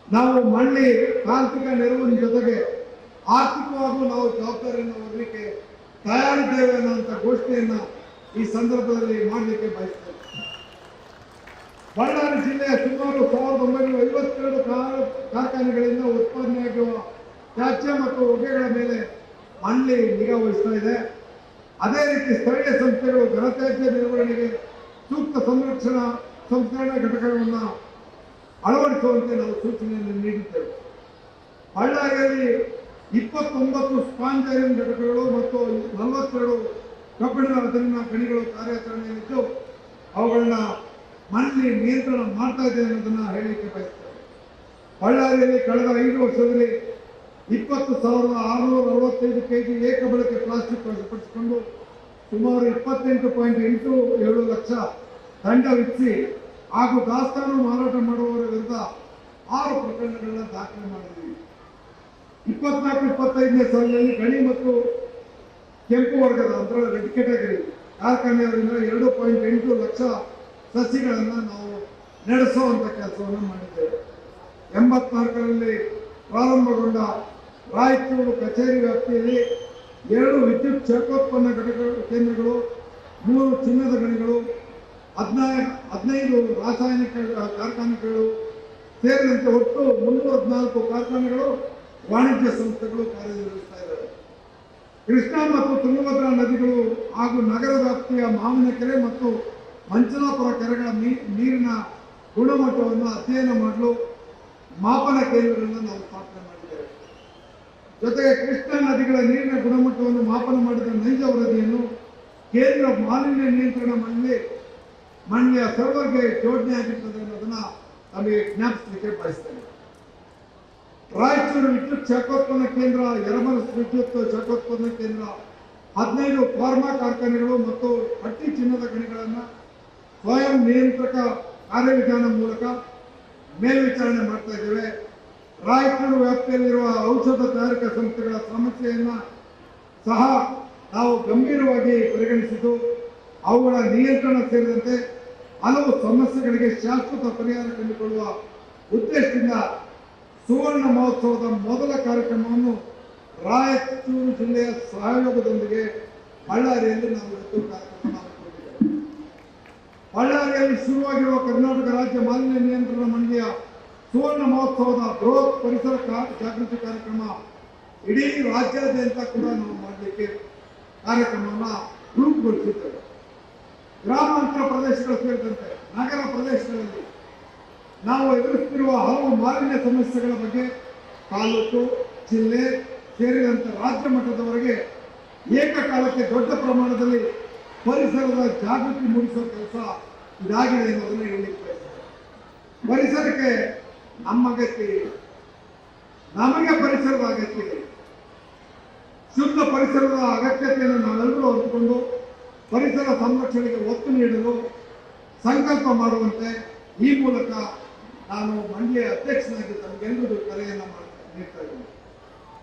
ನಾವು ಮಣ್ಣಿ ತಾಂತ್ರಿಕ ನೆರವಿನ ಜೊತೆಗೆ ಆರ್ಥಿಕವಾಗೂ ನಾವು ಜವಾಬ್ದಾರಿಯನ್ನು ಹೊರಲಿಕ್ಕೆ ತಯಾರಿದ್ದೇವೆ ಅನ್ನುವಂಥ ಘೋಷಣೆಯನ್ನು ಈ ಸಂದರ್ಭದಲ್ಲಿ ಮಾಡಲಿಕ್ಕೆ ಬಯಸ್ತೇವೆ. ಬಳ್ಳಾರಿ ಜಿಲ್ಲೆಯ ಸುಮಾರು ಸಾವಿರದ ಒಂಬೈನೂರ ಐವತ್ತೆರಡು ಕಾರ್ಖಾನೆಗಳಿಂದ ಉತ್ಪಾದನೆಯಾಗುವ ತ್ಯಾಜ್ಯ ಮತ್ತು ಹೊಗೆಗಳ ಮೇಲೆ ಮಳ್ಳಿ ನಿಗಾ ವಹಿಸ್ತಾ ಇದೆ. ಅದೇ ರೀತಿ ಸ್ಥಳೀಯ ಸಂಸ್ಥೆಗಳು ಘನತ್ಯಾಜ್ಯ ನಿರ್ವಹಣೆಗೆ ಸೂಕ್ತ ಸಂರಕ್ಷಣಾ ಸಂಸ್ಕರಣಾ ಘಟಕಗಳನ್ನು ಅಳವಡಿಸುವಂತೆ ನಾವು ಸೂಚನೆಯನ್ನು ನೀಡಿದ್ದೇವೆ. ಬಳ್ಳಾರಿಯಲ್ಲಿ ಇಪ್ಪತ್ತೊಂಬತ್ತು ಸ್ಪಾಂಜರಿನ್ ಘಟಕಗಳು ಮತ್ತು ನಲವತ್ತೆರಡು ಕಬ್ಬಿಣದ ಅದರಿಂದ ಗಣಿಗಳು ಕಾರ್ಯಾಚರಣೆಯಲ್ಲಿದ್ದು, ಅವುಗಳನ್ನ ಮನೆಯಲ್ಲಿ ನಿಯಂತ್ರಣ ಮಾಡ್ತಾ ಇದೆ ಅನ್ನೋದನ್ನ ಹೇಳಲಿಕ್ಕೆ ಬಯಸ್ತೇವೆ. ಬಳ್ಳಾರಿಯಲ್ಲಿ ಕಳೆದ ಐದು ವರ್ಷದಲ್ಲಿ ಇಪ್ಪತ್ತು ಸಾವಿರದ ಆರುನೂರ ಅರವತ್ತೈದು ಕೆಜಿ ಏಕ ಬಳಕೆ ಪ್ಲಾಸ್ಟಿಕ್ ವಶಪಡಿಸಿಕೊಂಡು ಸುಮಾರು ಇಪ್ಪತ್ತೆಂಟು ಪಾಯಿಂಟ್ ಎಂಟು ಏಳು ಲಕ್ಷ ದಂಡ ವಿಧಿಸಿ ಹಾಗೂ ದಾಸ್ತಾನು ಮಾರಾಟ ಮಾಡುವವರ ವಿರುದ್ಧ ಆರು ಪ್ರಕರಣಗಳನ್ನು ದಾಖಲೆ ಮಾಡಿದ್ದೀವಿ ಇಪ್ಪತ್ನಾಲ್ಕು, ಇಪ್ಪತ್ತೈದನೇ ಸಾಲಿನಲ್ಲಿ ಗಣಿ ಮತ್ತು ಕೆಂಪು ವರ್ಗದ ಅಂದರೆ ರೆಡ್ ಕೆಟಗರಿ ಕಾರ್ಖಾನೆಯವರಿಂದ ಎರಡು ಪಾಯಿಂಟ್ ಎಂಟು ಲಕ್ಷ ಸಸಿಗಳನ್ನು ನಾವು ನಡೆಸುವಂತ ಕೆಲಸವನ್ನು ಮಾಡಿದ್ದೇವೆ. ಎಂಬತ್ನಾಲ್ಕರಲ್ಲಿ ಪ್ರಾರಂಭಗೊಂಡ ರಾಯಚೂರು ಕಚೇರಿ ವ್ಯಾಪ್ತಿಯಲ್ಲಿ ಎರಡು ವಿದ್ಯುತ್ ಚಕ್ರೋತ್ಪನ್ನ ಘಟಕಗಳು, ಕೇಂದ್ರಗಳು, ಮೂರು ಚಿನ್ನದ ಗಣಿಗಳು ಹದಿನಾರು ಹದಿನೈದು ರಾಸಾಯನಿಕ ಕಾರ್ಖಾನೆಗಳು ಸೇರಿದಂತೆ ಒಟ್ಟು ಮುನ್ನೂರ ಹದಿನಾಲ್ಕು ಕಾರ್ಖಾನೆಗಳು ವಾಣಿಜ್ಯ ಸಂಸ್ಥೆಗಳು ಕಾರ್ಯನಿರ್ವಹಿಸ್ತಾ ಇದ್ದಾವೆ. ಕೃಷ್ಣಾ ಮತ್ತು ತುಂಗಭದ್ರಾ ನದಿಗಳು ಹಾಗೂ ನಗರ ವ್ಯಾಪ್ತಿಯ ಮಾವಿನಕೆರೆ ಮತ್ತು ಮಂಚನಾಪುರ ಕೆರೆಗಳ ನೀರಿನ ಗುಣಮಟ್ಟವನ್ನು ಅಧ್ಯಯನ ಮಾಡಲು ಮಾಪನ ಕೇಂದ್ರಗಳನ್ನು ನಾವು ಜೊತೆಗೆ ಕೃಷ್ಣಾ ನದಿಗಳ ನೀರಿನ ಗುಣಮಟ್ಟವನ್ನು ಮಾಪನ ಮಾಡಿದ ನೈಜ ವರದಿಯನ್ನು ಕೇಂದ್ರ ಮಾಲಿನ್ಯ ನಿಯಂತ್ರಣ ಮಂಡಳಿ, ಮಂಡಳಿಯ ಸರ್ವರ್ಗೆ ಜೋಡಣೆ ಆಗಿರ್ತದೆ ಅನ್ನೋದನ್ನ ನಮಗೆ ಜ್ಞಾಪಿಸಲಿಕ್ಕೆ ಬಯಸ್ತೇನೆ. ರಾಯಚೂರು ವಿದ್ಯುತ್ ಶಾಖೋತ್ಪನ್ನ ಕೇಂದ್ರ ಯರಮರಸ್ ವಿದ್ಯುತ್ ಶಾಖೋತ್ಪನ್ನ ಕೇಂದ್ರ, ಹದಿನೈದು ಫಾರ್ಮಾ ಕಾರ್ಖಾನೆಗಳು ಮತ್ತು ಹಟ್ಟಿ ಚಿನ್ನದ ಗಣಿಗಳನ್ನು ಸ್ವಯಂ ನಿಯಂತ್ರಕ ಕಾರ್ಯವಿಧಾನ ಮೂಲಕ ಮೇಲ್ವಿಚಾರಣೆ ಮಾಡ್ತಾ ಇದ್ದೇವೆ. ರಾಯಚೂರು ವ್ಯಾಪ್ತಿಯಲ್ಲಿರುವ ಔಷಧ ತಯಾರಿಕಾ ಸಂಸ್ಥೆಗಳ ಸಮಸ್ಯೆಯನ್ನು ಸಹ ನಾವು ಗಂಭೀರವಾಗಿ ಪರಿಗಣಿಸಿದ್ದು, ಅವುಗಳ ನಿಯಂತ್ರಣ ಸೇರಿದಂತೆ ಹಲವು ಸಮಸ್ಯೆಗಳಿಗೆ ಶಾಶ್ವತ ಪರಿಹಾರ ಕಂಡುಕೊಳ್ಳುವ ಉದ್ದೇಶದಿಂದ ಸುವರ್ಣ ಮಹೋತ್ಸವದ ಮೊದಲ ಕಾರ್ಯಕ್ರಮವನ್ನು ರಾಯಚೂರು ಜಿಲ್ಲೆಯ ಸಹಯೋಗದೊಂದಿಗೆ ಬಳ್ಳಾರಿಯಲ್ಲಿ ನಾವು ಇವತ್ತು ಕಾರ್ಯಕ್ರಮ ಬಳ್ಳಾರಿಯಲ್ಲಿ ಶುರುವಾಗಿರುವ ಕರ್ನಾಟಕ ರಾಜ್ಯ ಮಾಲಿನ್ಯ ನಿಯಂತ್ರಣ ಮಂಡಳಿಯ ಸುವರ್ಣ ಮಹೋತ್ಸವದ ಬೃಹತ್ ಪರಿಸರ ಜಾಗೃತಿ ಕಾರ್ಯಕ್ರಮ ಇಡೀ ರಾಜ್ಯಾದ್ಯಂತ ಕೂಡ ನಾವು ಮಾಡಲಿಕ್ಕೆ ಕಾರ್ಯಕ್ರಮವನ್ನು ರೂಪುಗೊಳಿಸಿದ್ದೇವೆ. ಗ್ರಾಮಾಂತರ ಪ್ರದೇಶಗಳು ಸೇರಿದಂತೆ ನಗರ ಪ್ರದೇಶಗಳಲ್ಲಿ ನಾವು ಎದುರಿಸುತ್ತಿರುವ ಹಲವು ಮಾಲಿನ್ಯ ಸಮಸ್ಯೆಗಳ ಬಗ್ಗೆ ತಾಲೂಕು, ಜಿಲ್ಲೆ ಸೇರಿದಂತೆ ರಾಜ್ಯ ಮಟ್ಟದವರೆಗೆ ಏಕಕಾಲಕ್ಕೆ ದೊಡ್ಡ ಪ್ರಮಾಣದಲ್ಲಿ ಪರಿಸರದ ಜಾಗೃತಿ ಮೂಡಿಸುವ ಕೆಲಸ ಇದಾಗಿದೆ ಎನ್ನುವುದನ್ನು ಹೇಳಲಿಕ್ಕೆ ಪರಿಸರಕ್ಕೆ ನಮ್ಮ ಅಗತ್ಯ ನಮಗೆ ಪರಿಸರದ ಅಗತ್ಯ ಶುದ್ಧ ಪರಿಸರದ ಅಗತ್ಯತೆಯನ್ನು ನಾವೆಲ್ಲರೂ ಹೊಂದಿಕೊಂಡು ಪರಿಸರ ಸಂರಕ್ಷಣೆಗೆ ಒತ್ತು ನೀಡಲು ಸಂಕಲ್ಪ ಮಾಡುವಂತೆ ಈ ಮೂಲಕ ನಾನು ಮಂಡ್ಯ ಅಧ್ಯಕ್ಷನಾಗಿ ತಮಗೆಲ್ಲರೂ ಕರೆಯನ್ನು ನೀಡ್ತಾ ಇದ್ದೇನೆ.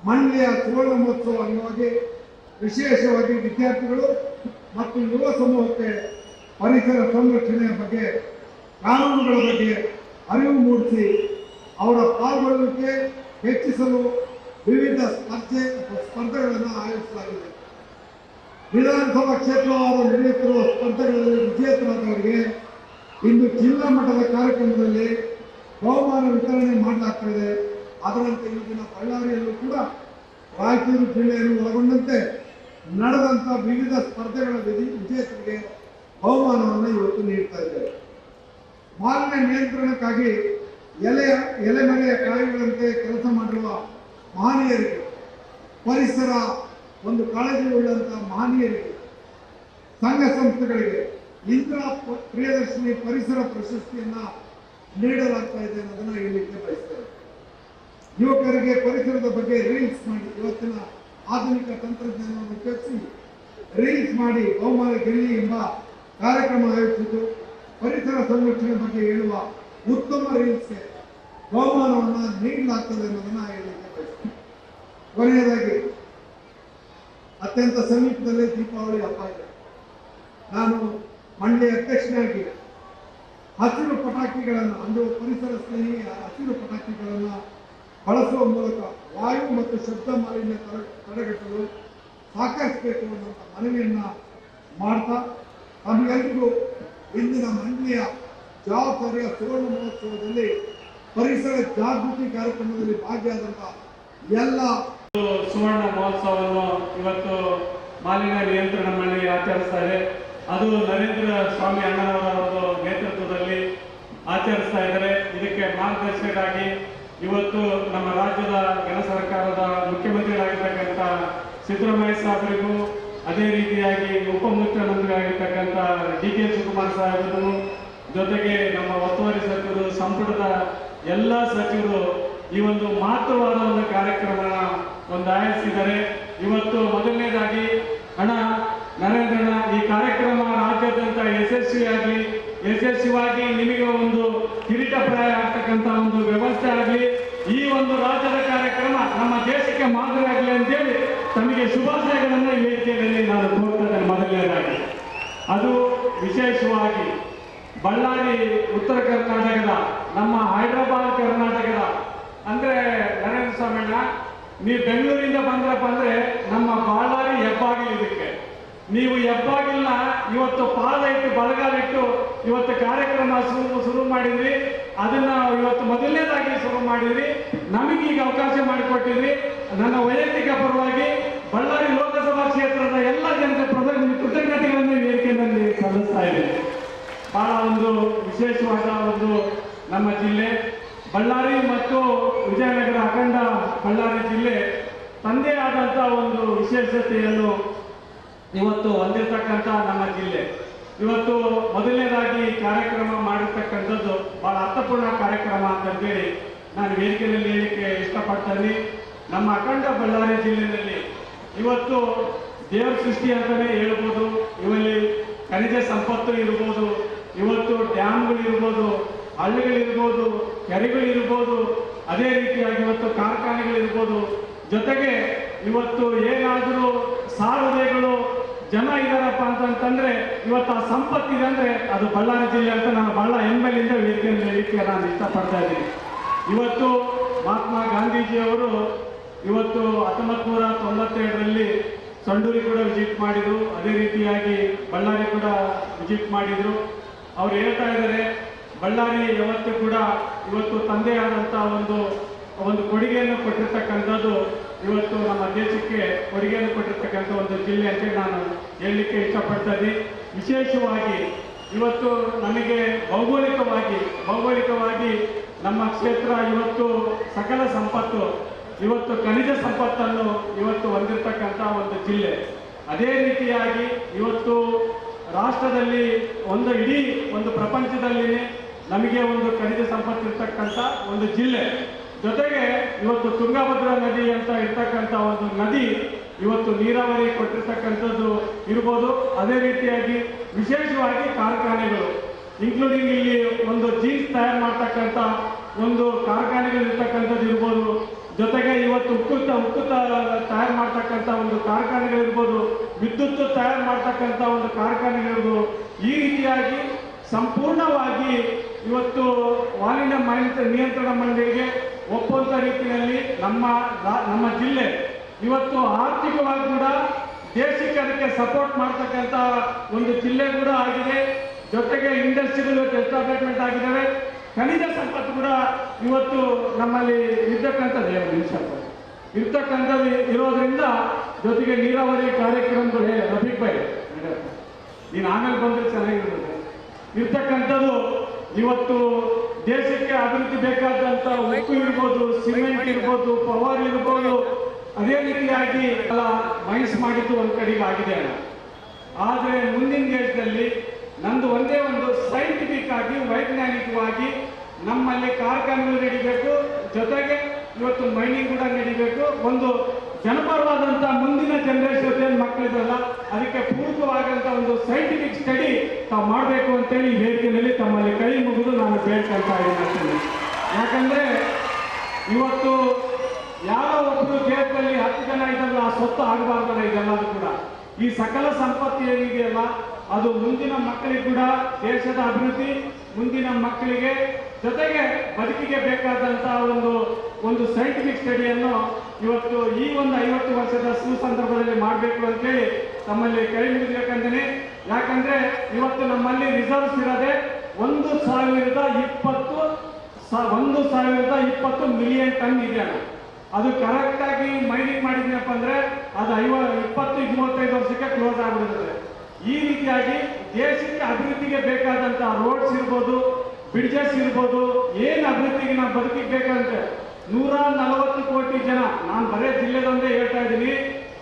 ಮಂಡ್ಯ ಸುವರ್ಣ ಮಹೋತ್ಸವ ಅಂಗವಾಗಿ ವಿಶೇಷವಾಗಿ ವಿದ್ಯಾರ್ಥಿಗಳು ಮತ್ತು ಯುವ ಸಮೂಹಕ್ಕೆ ಪರಿಸರ ಸಂರಕ್ಷಣೆಯ ಬಗ್ಗೆ ಕಾನೂನುಗಳ ಬಗ್ಗೆ ಅರಿವು ಮೂಡಿಸಿ ಅವರ ಪಾಲ್ಗೊಳ್ಳುವಿಕೆ ಹೆಚ್ಚಿಸಲು ವಿವಿಧ ಸ್ಪರ್ಧೆ ಸ್ಪರ್ಧೆಗಳನ್ನು ಆಯೋಜಿಸಲಾಗಿದೆ. ವಿಧಾನಸಭಾ ಕ್ಷೇತ್ರವಾರು ನಡೆಯುತ್ತಿರುವ ಸ್ಪರ್ಧೆಗಳಲ್ಲಿ ವಿಜೇತರಾದವರಿಗೆ ಇಂದು ಜಿಲ್ಲಾ ಮಟ್ಟದ ಕಾರ್ಯಕ್ರಮದಲ್ಲಿ ಬಹುಮಾನ ವಿತರಣೆ ಮಾಡಲಾಗ್ತಾ ಇದೆ ಅದರಂತೆ ಈ ದಿನ ಬಳ್ಳಾರಿಯಲ್ಲೂ ಕೂಡ ರಾಯಚೂರು ಜಿಲ್ಲೆಯನ್ನು ಒಳಗೊಂಡಂತೆ ನಡೆದಂಥ ವಿವಿಧ ಸ್ಪರ್ಧೆಗಳ ವಿಜೇತರಿಗೆ ಬಹುಮಾನವನ್ನು ಇವತ್ತು ನೀಡ್ತಾ ಇದ್ದೇವೆ. ಮಾಲಿನ್ಯ ನಿಯಂತ್ರಣಕ್ಕಾಗಿ ಎಲೆಯ ಎಲೆಮರೆಯ ಕಾಯಿಗಳಂತೆ ಕೆಲಸ ಮಾಡಿರುವ ಮಹನೀಯರಿಗೆ, ಪರಿಸರ ಒಂದು ಕಾಳಜಿ ಉಳ್ಳಂಥ ಮಹನೀಯರಿಗೆ, ಸಂಘ ಸಂಸ್ಥೆಗಳಿಗೆ ಇಂದಿರಾ ಪ್ರಿಯದರ್ಶಿನಿ ಪರಿಸರ ಪ್ರಶಸ್ತಿಯನ್ನ ನೀಡಲಾಗ್ತಾ ಇದೆ ಅನ್ನೋದನ್ನ ಹೇಳಲಿಕ್ಕೆ ಬಯಸ್ತೇವೆ ಯುವಕರಿಗೆ ಪರಿಸರದ ಬಗ್ಗೆ ರೀಲ್ಸ್ ಮಾಡಿ, ಇವತ್ತಿನ ಆಧುನಿಕ ತಂತ್ರಜ್ಞಾನವನ್ನು ಉಪಯೋಗಿಸಿ ರೀಲ್ಸ್ ಮಾಡಿ ಬಹುಮಾನ ಗೆಲ್ಲಿ ಎಂಬ ಕಾರ್ಯಕ್ರಮ ಆಯೋಜಿಸಿದ್ದು ಪರಿಸರ ಸಂರಕ್ಷಣೆ ಬಗ್ಗೆ ಹೇಳುವ ಉತ್ತಮ ರೀತಿಯ ಬಹುಮಾನವನ್ನು ನೀಡಲಾಗ್ತದೆ ಅನ್ನೋದನ್ನು ಹೇಳಲಿಕ್ಕೆ ಕೊನೆಯದಾಗಿ, ಅತ್ಯಂತ ಸಮೀಪದಲ್ಲೇ ದೀಪಾವಳಿ ಹಬ್ಬ ಇದೆ. ನಾನು ಮಂಡ್ಯ ಅಧ್ಯಕ್ಷನಾಗಿ ಹಸಿರು ಪಟಾಕಿಗಳನ್ನು ಅಂದು ಪರಿಸರ ಸ್ನೇಹಿ ಹಸಿರು ಪಟಾಕಿಗಳನ್ನು ಬಳಸುವ ಮೂಲಕ ವಾಯು ಮತ್ತು ಶಬ್ದ ಮಾಲಿನ್ಯ ತಡೆ- ತಡೆಗಟ್ಟಲು ಸಹಕರಿಸಬೇಕು ಅನ್ನುವಂಥ ಮನವಿಯನ್ನು ಮಾಡ್ತಾ ತಮಗೆಲ್ಲರಿಗೂ ಇಂದಿನ ಮಂಡಳಿಯ ಜವಾಬ್ದಾರಿಯ ಸುವರ್ಣ ಮಹೋತ್ಸವದಲ್ಲಿ ಪರಿಸರ ಜಾಗೃತಿ ಕಾರ್ಯಕ್ರಮದಲ್ಲಿ ಭಾಗಿಯಾದಂಥ ಎಲ್ಲ
ಸುವರ್ಣ ಮಹೋತ್ಸವವನ್ನು ಇವತ್ತು ಮಾಲಿನ್ಯ ನಿಯಂತ್ರಣ ಮಂಡಳಿ ಆಚರಿಸ್ತಾರೆ. ಅದು ನರೇಂದ್ರ ಸ್ವಾಮಿ ಅಣ್ಣನವರ ಒಂದು ನೇತೃತ್ವದಲ್ಲಿ ಆಚರಿಸ್ತಾ ಇದ್ದಾರೆ. ಇದಕ್ಕೆ ಮಾರ್ಗದರ್ಶಕರಾಗಿ ಇವತ್ತು ನಮ್ಮ ರಾಜ್ಯದ ಕೆಲ ಸರ್ಕಾರದ ಮುಖ್ಯಮಂತ್ರಿಗಳಾಗಿರ್ತಕ್ಕಂಥ ಸಿದ್ದರಾಮಯ್ಯ ಸಾಹೇಬರಿಗೂ, ಅದೇ ರೀತಿಯಾಗಿ ಉಪಮುಖ್ಯಮಂತ್ರಿಯಾಗಿರ್ತಕ್ಕಂಥ ಡಿ ಕೆ ಶಿವಕುಮಾರ್ ಸಾಹೇಬರು ಜೊತೆಗೆ ನಮ್ಮ ಒತ್ತುವರಿ ಸಚಿವರು, ಸಂಪುಟದ ಎಲ್ಲ ಸಚಿವರು ಈ ಒಂದು ಮಹತ್ವವಾದ ಒಂದು ಕಾರ್ಯಕ್ರಮ ಒಂದು ಆಯೋಜಿಸಿದ್ದಾರೆ. ಇವತ್ತು ಮೊದಲನೇದಾಗಿ ಹಣ ನರೇಂದ್ರಣ ಈ ಕಾರ್ಯಕ್ರಮ ರಾಜ್ಯಾದ್ಯಂತ ಯಶಸ್ವಿಯಾಗಲಿ ಯಶಸ್ವಿಯಾಗಿ ನಿಮಗೆ ಒಂದು ಕಿರೀಟಪ್ರಾಯ ಆಗ್ತಕ್ಕಂಥ ಒಂದು ವ್ಯವಸ್ಥೆ ಆಗಲಿ, ಈ ಒಂದು ರಾಜ್ಯದ ಕಾರ್ಯಕ್ರಮ ನಮ್ಮ ದೇಶಕ್ಕೆ ಮಾದರಿ ಆಗಲಿ ಅಂತೇಳಿ ತಮಗೆ ಶುಭಾಶಯಗಳನ್ನು ಈ ವೇದಿಕೆಯಲ್ಲಿ ನಾನು ಕೋರ್ತಾ ಇದ್ದೇನೆ ಮೊದಲನೇದಾಗಿ. ಅದು ವಿಶೇಷವಾಗಿ ಬಳ್ಳಾರಿ ಉತ್ತರ ಕರ್ನಾಟಕದ, ನಮ್ಮ ಹೈದರಾಬಾದ್ ಕರ್ನಾಟಕದ, ಅಂದ್ರೆ ನರೇಂದ್ರ ಸ್ವಾಮಣ್ಣ ನೀವು ಬೆಂಗಳೂರಿಂದ ಬಂದ್ರಪ್ಪ ಅಂದ್ರೆ ನಮ್ಮ ಬಳ್ಳಾರಿ ಹೆಬ್ಬಾಗಿಲು ಇದಕ್ಕೆ. ನೀವು ಹೆಬ್ಬಾಗಿಲ್ನ ಇವತ್ತು ಪಾದ ಇಟ್ಟು ಬಲಗಾಲಿಟ್ಟು ಇವತ್ತು ಕಾರ್ಯಕ್ರಮ ಶುರು ಶುರು ಮಾಡಿದ್ರಿ. ಅದನ್ನ ಇವತ್ತು ಮೊದಲನೇದಾಗಿ ಶುರು ಮಾಡಿದ್ರಿ. ನಮಗೀಗ ಅವಕಾಶ ಮಾಡಿಕೊಟ್ಟಿದ್ರಿ. ನನ್ನ ವೈಯಕ್ತಿಕ ಪರವಾಗಿ ಬಳ್ಳಾರಿ ಲೋಕಸಭಾ ಕ್ಷೇತ್ರದ ಎಲ್ಲ ಜನತೆ ಪ್ರಧಾನಿ ಕೃತಜ್ಞತೆಗಳನ್ನು ವೇದಿಕೆಯಲ್ಲಿ ಸಲ್ಲಿಸ್ತಾ ಇದ್ದೀನಿ. ಬಹಳ ಒಂದು ವಿಶೇಷವಾದ ಒಂದು ನಮ್ಮ ಜಿಲ್ಲೆ. ಬಳ್ಳಾರಿ ಮತ್ತು ವಿಜಯನಗರ ಅಖಂಡ ಬಳ್ಳಾರಿ ಜಿಲ್ಲೆ ತಂದೆ ಆದಂಥ ಒಂದು ವಿಶೇಷತೆಯನ್ನು ಇವತ್ತು ಹೊಂದಿರತಕ್ಕಂಥ ನಮ್ಮ ಜಿಲ್ಲೆ. ಇವತ್ತು ಮೊದಲನೇದಾಗಿ ಕಾರ್ಯಕ್ರಮ ಮಾಡಿರ್ತಕ್ಕಂಥದ್ದು ಬಹಳ ಅರ್ಥಪೂರ್ಣ ಕಾರ್ಯಕ್ರಮ ಅಂತಂದೇಳಿ ನಾನು ವೇದಿಕೆಯಲ್ಲಿ ಹೇಳಿಕೆ ಇಷ್ಟಪಡ್ತೇನೆ. ನಮ್ಮ ಅಖಂಡ ಬಳ್ಳಾರಿ ಜಿಲ್ಲೆಯಲ್ಲಿ ಇವತ್ತು ದೇವರ ಸೃಷ್ಟಿ ಅಂತಲೇ ಹೇಳ್ಬೋದು. ಇವಲ್ಲಿ ಖನಿಜ ಸಂಪತ್ತು ಇರ್ಬೋದು. ಇವತ್ತು ಡ್ಯಾಮ್ಗಳು ಇರ್ಬೋದು ಹಳ್ಳಿಗಳಿರ್ಬೋದು ಕೆರೆಗಳಿರ್ಬೋದು ಅದೇ ರೀತಿಯಾಗಿ ಇವತ್ತು ಕಾರ್ಖಾನೆಗಳಿರ್ಬೋದು ಜೊತೆಗೆ ಇವತ್ತು ಏನಾದರೂ ಸಾರುದೇಗಳು ಜನ ಇದಾರಪ್ಪ ಅಂತಂತಂದ್ರೆ ಇವತ್ತು ಆ ಸಂಪತ್ತಿದೆ ಅಂದ್ರೆ ಅದು ಬಳ್ಳಾರಿ ಜಿಲ್ಲೆ ಅಂತ ನಾನು ಬಹಳ ಹೆಮ್ಮೆಲಿಂದ ವೇದಿಕೆಯನ್ನು ಹೇಳಿಕೆ ನಾನು ಇಷ್ಟಪಡ್ತಾ ಇದ್ದೀನಿ. ಇವತ್ತು ಮಹಾತ್ಮ ಗಾಂಧೀಜಿಯವರು ಇವತ್ತು ಹತ್ತೊಂಬತ್ತು ನೂರ ತೊಂಬತ್ತೆರಡರಲ್ಲಿ ಸಂಡೂರಿ ಕೂಡ ವಿಸಿಟ್ ಮಾಡಿದ್ರು. ಅದೇ ರೀತಿಯಾಗಿ ಬಳ್ಳಾರಿ ಕೂಡ ವಿಸಿಟ್ ಮಾಡಿದ್ರು. ಅವ್ರು ಹೇಳ್ತಾ ಇದ್ದಾರೆ, ಬಳ್ಳಾರಿ ಯಾವತ್ತೂ ಕೂಡ ಇವತ್ತು ತಂದೆ ಆದಂಥ ಒಂದು ಒಂದು ಕೊಡುಗೆಯನ್ನು ಕೊಟ್ಟಿರ್ತಕ್ಕಂಥದ್ದು ಇವತ್ತು ನಮ್ಮ ದೇಶಕ್ಕೆ ಕೊಡುಗೆಯನ್ನು ಕೊಟ್ಟಿರ್ತಕ್ಕಂಥ ಒಂದು ಜಿಲ್ಲೆ ಅಂತ ನಾನು ಹೇಳಲಿಕ್ಕೆ ಇಷ್ಟಪಡ್ತಾ ವಿಶೇಷವಾಗಿ ಇವತ್ತು ನಮಗೆ ಭೌಗೋಳಿಕವಾಗಿ ಭೌಗೋಳಿಕವಾಗಿ ನಮ್ಮ ಕ್ಷೇತ್ರ ಇವತ್ತು ಸಕಲ ಸಂಪತ್ತು, ಇವತ್ತು ಖನಿಜ ಸಂಪತ್ತನ್ನು ಇವತ್ತು ಹೊಂದಿರತಕ್ಕಂಥ ಒಂದು ಜಿಲ್ಲೆ. ಅದೇ ರೀತಿಯಾಗಿ ಇವತ್ತು ರಾಷ್ಟ್ರದಲ್ಲಿ ಒಂದು ಇಡೀ ಒಂದು ಪ್ರಪಂಚದಲ್ಲಿ ನಮಗೆ ಒಂದು ಖನಿಜ ಸಂಪತ್ತು ಇರ್ತಕ್ಕಂಥ ಒಂದು ಜಿಲ್ಲೆ. ಜೊತೆಗೆ ಇವತ್ತು ತುಂಗಭದ್ರಾ ನದಿ ಅಂತ ಇರ್ತಕ್ಕಂಥ ಒಂದು ನದಿ ಇವತ್ತು ನೀರಾವರಿ ಕೊಟ್ಟಿರ್ತಕ್ಕಂಥದ್ದು ಇರ್ಬೋದು. ಅದೇ ರೀತಿಯಾಗಿ ವಿಶೇಷವಾಗಿ ಕಾರ್ಖಾನೆಗಳು ಇನ್ಕ್ಲೂಡಿಂಗ್ ಇಲ್ಲಿ ಒಂದು ಜೀನ್ಸ್ ತಯಾರು ಮಾಡ್ತಕ್ಕಂಥ ಒಂದು ಕಾರ್ಖಾನೆಗಳು ಇರ್ತಕ್ಕಂಥದ್ದು ಇರ್ಬೋದು. ಜೊತೆಗೆ ಇವತ್ತು ಉಕ್ಕುತ ಉಕ್ಕುತ ತಯಾರು ಮಾಡ್ತಕ್ಕಂಥ ಒಂದು ಕಾರ್ಖಾನೆಗಳಿರ್ಬೋದು ವಿದ್ಯುತ್ ತಯಾರು ಮಾಡ್ತಕ್ಕಂಥ ಒಂದು ಕಾರ್ಖಾನೆಗಳಿರ್ಬೋದು ಈ ರೀತಿಯಾಗಿ ಸಂಪೂರ್ಣವಾಗಿ ಇವತ್ತು ಮಾಲಿನ್ಯ ನಿಯಂತ್ರಣ ಮಂಡಳಿಗೆ ಒಪ್ಪುವಂಥ ರೀತಿಯಲ್ಲಿ ನಮ್ಮ ನಮ್ಮ ಜಿಲ್ಲೆ ಇವತ್ತು ಆರ್ಥಿಕವಾಗಿ ಕೂಡ ದೇಶಕ್ಕೆ ಅದಕ್ಕೆ ಸಪೋರ್ಟ್ ಮಾಡ್ತಕ್ಕಂಥ ಒಂದು ಜಿಲ್ಲೆ ಕೂಡ ಆಗಿದೆ. ಜೊತೆಗೆ ಇಂಡಸ್ಟ್ರಿಗಳು ಎಸ್ಟಾಬ್ಲಿಷ್ಮೆಂಟ್ ಆಗಿದ್ದಾವೆ. ಖನಿಜ ಸಂಪತ್ತು ಕೂಡ ಇವತ್ತು ನಮ್ಮಲ್ಲಿ ಇರ್ತಕ್ಕಂಥದ್ದು ಎರಡು ಸಂಪತ್ತು ಇರ್ತಕ್ಕಂಥದ್ದು ಇರೋದ್ರಿಂದ ಜೊತೆಗೆ ನೀರಾವರಿ ಕಾರ್ಯಕ್ರಮಗಳು ಹೇ ರಫೀಕ್ ಬೈ ನೀನು ಆಮೇಲೆ ಬಂದ್ರೆ ಚೆನ್ನಾಗಿರ್ತದೆ ಇರ್ತಕ್ಕಂಥದ್ದು ಇವತ್ತು ದೇಶಕ್ಕೆ ಅಭಿವೃದ್ಧಿ ಬೇಕಾದಂತ ಉಕ್ಕು ಇರ್ಬೋದು, ಸಿಮೆಂಟ್ ಇರ್ಬೋದು, ಪವರ್ ಇರ್ಬೋದು, ಅದೇ ರೀತಿಯಾಗಿ ಎಲ್ಲ ಮೈಸ್ ಮಾಡಿದ್ದು ಒಂದ್ ಕಡೆಗೆ ಆಗಿದೆ ಆದರೆ ಮುಂದಿನ ದೇಶದಲ್ಲಿ ನಂದು ಒಂದೇ ಒಂದು ಸೈಂಟಿಫಿಕ್ ಆಗಿ ವೈಜ್ಞಾನಿಕವಾಗಿ ನಮ್ಮಲ್ಲಿ ಕಾರ್ಖಾನೆಗಳು ನಡಿಬೇಕು, ಜೊತೆಗೆ ಇವತ್ತು ಮೈನಿಂಗ್ ಕೂಡ ನಡಿಬೇಕು. ಒಂದು ಜನಪರವಾದಂಥ ಮುಂದಿನ ಜನರೇಷನ್ ಏನು ಮಕ್ಕಳಿದ್ರಲ್ಲ ಅದಕ್ಕೆ ಪೂರಕವಾದಂಥ ಒಂದು ಸೈಂಟಿಫಿಕ್ ಸ್ಟಡಿ ತಾವು ಮಾಡಬೇಕು ಅಂತೇಳಿ ಈ ವೇದಿಕೆಯಲ್ಲಿ ತಮ್ಮಲ್ಲಿ ಕೈ ಮುಗಿದು ನಾನು ಬೇಡ್ಕೊಳ್ತಾ ಇದ್ದೀನಿ ಯಾಕಂದರೆ ಇವತ್ತು ಯಾರೋ ಒಬ್ಬರು ದೇಹದಲ್ಲಿ ಹತ್ತು ಜನ ಇದ್ದಲ್ಲ ಆ ಸ್ವತ್ತು ಆಗಬಾರ್ದಲ್ಲ ಇದೆಲ್ಲದೂ ಕೂಡ. ಈ ಸಕಲ ಸಂಪತ್ತು ಏನಿದೆಯಲ್ಲ ಅದು ಮುಂದಿನ ಮಕ್ಕಳಿಗೆ ಕೂಡ ದೇಶದ ಅಭಿವೃದ್ಧಿ, ಮುಂದಿನ ಮಕ್ಕಳಿಗೆ ಜೊತೆಗೆ ಬದುಕಿಗೆ ಬೇಕಾದಂತಹ ಒಂದು ಒಂದು ಸೈಂಟಿಫಿಕ್ ಸ್ಟಡಿಯನ್ನು ಇವತ್ತು ಈ ಒಂದು ಐವತ್ತು ವರ್ಷದ ಸುಸಂದರ್ಭದಲ್ಲಿ ಮಾಡಬೇಕು ಅಂತೇಳಿ ತಮ್ಮಲ್ಲಿ ಕೈ ಮುಗಿಬೇಕಂತೀನಿ ಯಾಕಂದ್ರೆ ಇವತ್ತು ನಮ್ಮಲ್ಲಿ ರಿಸರ್ವ್ಸ್ ಇರೋದೆ ಒಂದು ಸಾವಿರದ ಇಪ್ಪತ್ತು ಒಂದು ಸಾವಿರದ ಇಪ್ಪತ್ತು ಮಿಲಿಯನ್ ಟನ್ ಇದೆ. ಅದು ಕರೆಕ್ಟ್ ಆಗಿ ಮೈನಿಂಗ್ ಮಾಡಿದ್ನಪ್ಪ ಅಂದ್ರೆ ಅದು ಐವ, ಇಪ್ಪತ್ತು ಮೂವತ್ತೈದು ವರ್ಷಕ್ಕೆ ಕ್ಲೋಸ್ ಆಗ್ಬಿಡುತ್ತದೆ ಈ ರೀತಿಯಾಗಿ ದೇಶಕ್ಕೆ ಅಭಿವೃದ್ಧಿಗೆ ಬೇಕಾದಂತಹ ರೋಡ್ಸ್ ಇರ್ಬೋದು ಬ್ರಿಡ್ಜಸ್ ಇರ್ಬೋದು, ಏನ್ ಅಭಿವೃದ್ಧಿಗೆ ನಾವು ಬದುಕಿಗೆ ಬೇಕಂತೆ ನೂರ ನಲವತ್ತು ಕೋಟಿ ಜನ, ನಾನು ಬರೇ ಜಿಲ್ಲೆದೊಂದೇ ಹೇಳ್ತಾ ಇದ್ದೀನಿ,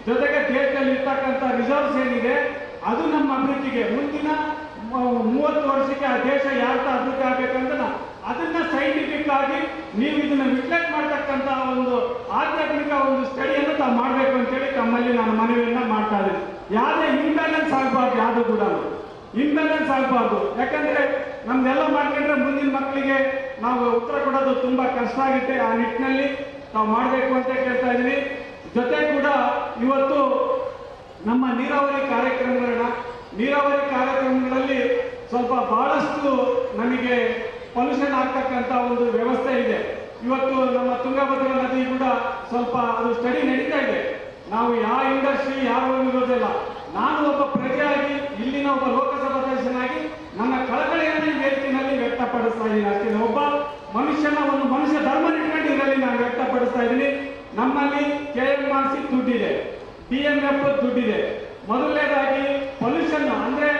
ಜೊತೆಗೆ ದೇಶದಲ್ಲಿ ಇರ್ತಕ್ಕಂಥ ರಿಸರ್ವ್ಸ್ ಏನಿದೆ, ಅದು ನಮ್ಮ ಅಭಿವೃದ್ಧಿಗೆ. ಮುಂದಿನ ಮೂವತ್ತು ವರ್ಷಕ್ಕೆ ಆ ದೇಶ ಯಾವ ತರ ಅಭಿವೃದ್ಧಿ ಆಗ್ಬೇಕಂತ ನಾ- ಅದನ್ನ ಸೈಂಟಿಫಿಕ್ ಆಗಿ ನೀವು ಇದನ್ನ ರಿಫ್ಲೆಕ್ಟ್ ಮಾಡ್ತಕ್ಕಂತ ಒಂದು ಆಧ್ಯಾತ್ಮಿಕ ಒಂದು ಸ್ಟಡಿಯನ್ನು ತಾವು ಮಾಡಬೇಕು ಅಂತೇಳಿ ತಮ್ಮಲ್ಲಿ ನಾನು ಮನವಿಯನ್ನ ಮಾಡ್ತಾ ಇದ್ದೀನಿ. ಯಾವುದೇ ಇಂಬ್ಯಾಲೆನ್ಸ್ ಆಗಬಾರ್ದು, ಯಾವುದು ಕೂಡ ಇಂಬ್ಯಾಲೆನ್ಸ್ ಆಗಬಾರ್ದು. ಯಾಕಂದ್ರೆ ನಮ್ದೆಲ್ಲ ಮಾಡ್ಕೊಂಡ್ರೆ ಮುಂದಿನ ಮಕ್ಕಳಿಗೆ ನಾವು ಉತ್ತರ ಕೊಡೋದು ತುಂಬಾ ಕಷ್ಟ ಆಗುತ್ತೆ. ಆ ನಿಟ್ಟಿನಲ್ಲಿ ನಾವು ಮಾಡಬೇಕು ಅಂತ ಕೇಳ್ತಾ ಇದ್ದೀವಿ ಜೊತೆ ಕೂಡ ಇವತ್ತು ನಮ್ಮ ನೀರಾವರಿ ಕಾರ್ಯಕ್ರಮಗಳನ್ನ, ನೀರಾವರಿ ಕಾರ್ಯಕ್ರಮಗಳಲ್ಲಿ ಸ್ವಲ್ಪ ಬಹಳಷ್ಟು ನಮಗೆ ಪೊಲ್ಯೂಷನ್ ಆಗ್ತಕ್ಕಂಥ ಒಂದು ವ್ಯವಸ್ಥೆ ಇದೆ. ಇವತ್ತು ನಮ್ಮ ತುಂಗಭದ್ರಾ ನದಿ ಕೂಡ ಸ್ವಲ್ಪ ಅದು ಸ್ಟಡಿ ನಡೀತಾ ಇದೆ. ನಾವು ಯಾವ ಇಂಡಸ್ಟ್ರಿ ಯಾರು ಇರೋದಿಲ್ಲ ನಾನು ಒಬ್ಬ ಪ್ರಜೆಯಾಗಿ, ಇಲ್ಲಿನ ಒಬ್ಬ ಲೋಕಸಭಾ ಸದಸ್ಯನಾಗಿ ನನ್ನ ಕಳಕಳಿಯನ್ನು ವೇದಿಕೆಯಲ್ಲಿ ವ್ಯಕ್ತಪಡಿಸ್ತಾ ಇದ್ದೀನಿ. ಅಷ್ಟೇ ಒಬ್ಬ ಮನುಷ್ಯನ ಒಂದು ಮನುಷ್ಯ ಧರ್ಮ ಇಟ್ಕೊಂಡು ಇದರಲ್ಲಿ ನಾನು ವ್ಯಕ್ತಪಡಿಸ್ತಾ ಇದ್ದೀನಿ. ನಮ್ಮಲ್ಲಿ ಕೆ ಎಂ ಆರ್ ಸಿ ದುಡ್ಡಿದೆ ಬಿ ಎಂ ಎಫ್ ದುಡ್ಡಿದೆ. ಮೊದಲನೇದಾಗಿ ಪೊಲ್ಯೂಷನ್ ಅಂದ್ರೆ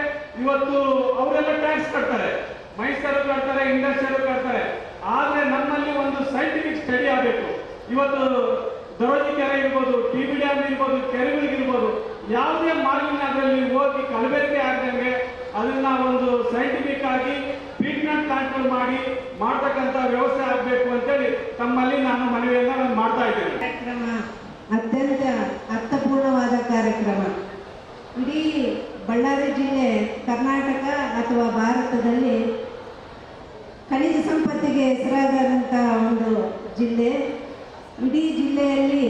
ಇವತ್ತು ಅವರೆಲ್ಲ ಟ್ಯಾಕ್ಸ್ ಕಟ್ತಾರೆ. ಮೈಸೂರು ಕಟ್ತಾರೆ, ಇಂಡಸ್ಟ್ರಿಯಲ್ ಕಟ್ತಾರೆ. ಆದ್ರೆ ನಮ್ಮಲ್ಲಿ ಒಂದು ಸೈಂಟಿಫಿಕ್ ಸ್ಟಡಿ ಆಗಬೇಕು. ಇವತ್ತು ದರೋಜಿ ಕೆರೆ ಇರ್ಬೋದು, ಟಿ ಬಿ ಡ್ಯಾಮ್ ಇರ್ಬೋದು ಕೆರೆಗಳಿಗಿರ್ಬೋದು ಯಾವುದೇ ಮಾಲಿನ್ಯ ಅದರಲ್ಲಿ ಹೋಗಿ ಕಲಬೆರಕೆ ಆಗದಂಗೆ ಅದನ್ನ ಒಂದು ಸೈಂಟಿಫಿಕ್ ಆಗಿ ಟ್ರೀಟ್ಮೆಂಟ್ ಕಂಟ್ರೋಲ್ ಮಾಡಿ ಮಾಡ್ತಕ್ಕಂಥ ವ್ಯವಸ್ಥೆ ಆಗಬೇಕು ಅಂತೇಳಿ ತಮ್ಮಲ್ಲಿ ನಾನು ಮನವಿಯನ್ನ ನಾನು ಮಾಡ್ತಾ ಇದ್ದೇನೆ.
ಕಾರ್ಯಕ್ರಮ, ಅತ್ಯಂತ ಅರ್ಥಪೂರ್ಣವಾದ ಕಾರ್ಯಕ್ರಮ. ಇಡೀ ಬಳ್ಳಾರಿ ಜಿಲ್ಲೆ, ಕರ್ನಾಟಕ ಅಥವಾ ಭಾರತದಲ್ಲಿ ಖನಿಜ ಸಂಪತ್ತಿಗೆ ಹೆಸರಾದಂತಹ ಒಂದು ಜಿಲ್ಲೆ. ಜಿಲ್ಲೆಯಲ್ಲಿ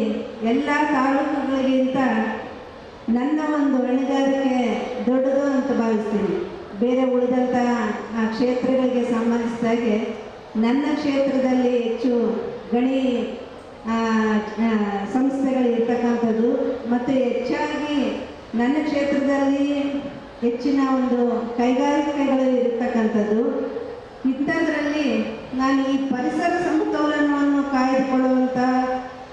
ಎಲ್ಲ ತಾಲೂಕುಗಳಿಗಿಂತ ನನ್ನ ಒಂದು ಹೊಣೆಗಾರಿಕೆ ದೊಡ್ಡದು ಅಂತ ಭಾವಿಸ್ತೀನಿ. ಬೇರೆ ಉಳಿದಂತಹ ಕ್ಷೇತ್ರಗಳಿಗೆ ಸಂಬಂಧಿಸಿದಾಗೆ ನನ್ನ ಕ್ಷೇತ್ರದಲ್ಲಿ ಹೆಚ್ಚು ಗಣಿ ಸಂಸ್ಥೆಗಳು ಇರ್ತಕ್ಕಂಥದ್ದು ಮತ್ತು ಹೆಚ್ಚಾಗಿ ನನ್ನ ಕ್ಷೇತ್ರದಲ್ಲಿ ಹೆಚ್ಚಿನ ಒಂದು ಕೈಗಾರಿಕೆಗಳು ಇರತಕ್ಕಂಥದ್ದು. ಇಂಥದ್ರಲ್ಲಿ ನಾನು ಈ ಪರಿಸರ ಸಮತೋಲನವನ್ನು ಕಾಯ್ದುಕೊಳ್ಳುವಂಥ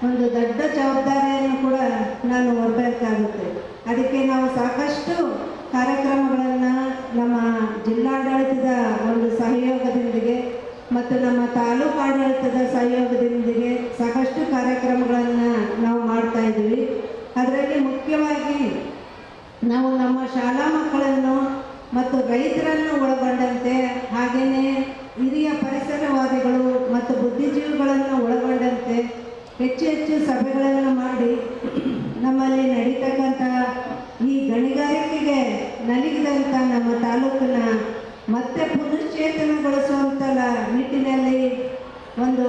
ಒಂದು ದೊಡ್ಡ ಜವಾಬ್ದಾರಿಯನ್ನು ಕೂಡ ನಾನು ಹೊರಬೇಕಾಗುತ್ತೆ. ಅದಕ್ಕೆ ನಾವು ಸಾಕಷ್ಟು ಕಾರ್ಯಕ್ರಮಗಳನ್ನು ನಮ್ಮ ಜಿಲ್ಲಾಡಳಿತದ ಒಂದು ಸಹಯೋಗದೊಂದಿಗೆ ಮತ್ತು ನಮ್ಮ ತಾಲೂಕು ಆಡಳಿತದ ಸಹಯೋಗದೊಂದಿಗೆ ಸಾಕಷ್ಟು ಕಾರ್ಯಕ್ರಮಗಳನ್ನು ನಾವು ಮಾಡ್ತಾ ಇದ್ದೀವಿ ಅದರಲ್ಲಿ ಮುಖ್ಯವಾಗಿ ನಾವು ನಮ್ಮ ಶಾಲಾ ಮಕ್ಕಳನ್ನು ಮತ್ತು ರೈತರನ್ನು ಒಳಗೊಂಡಂತೆ ಹಾಗೆಯೇ ಹಿರಿಯ ಪರಿಸರವಾದಿಗಳು ಮತ್ತು ಬುದ್ಧಿಜೀವಿಗಳನ್ನು ಒಳಗೊಂಡಂತೆ ಹೆಚ್ಚು ಹೆಚ್ಚು ಸಭೆಗಳನ್ನು ಮಾಡಿ ನಮ್ಮಲ್ಲಿ ನಡೀತಕ್ಕಂಥ ಈ ಗಣಿಗಾರಿಕೆಗೆ ನಲಿಗಿದಂಥ ನಮ್ಮ ತಾಲೂಕನ್ನ ಮತ್ತೆ ಪುನಶ್ಚೇತನಗೊಳಿಸುವಂಥ ನಿಟ್ಟಿನಲ್ಲಿ ಒಂದು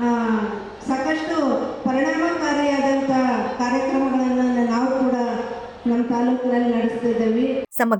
ಆ, ಸಾಕಷ್ಟು ಪರಿಣಾಮಕಾರಿಯಾದಂಥ ಕಾರ್ಯಕ್ರಮಗಳನ್ನು ನಾವು ಕೂಡ ನಮ್ಮ ತಾಲೂಕಿನಲ್ಲಿ ನಡೆಸ್ತಿದ್ದೇವೆ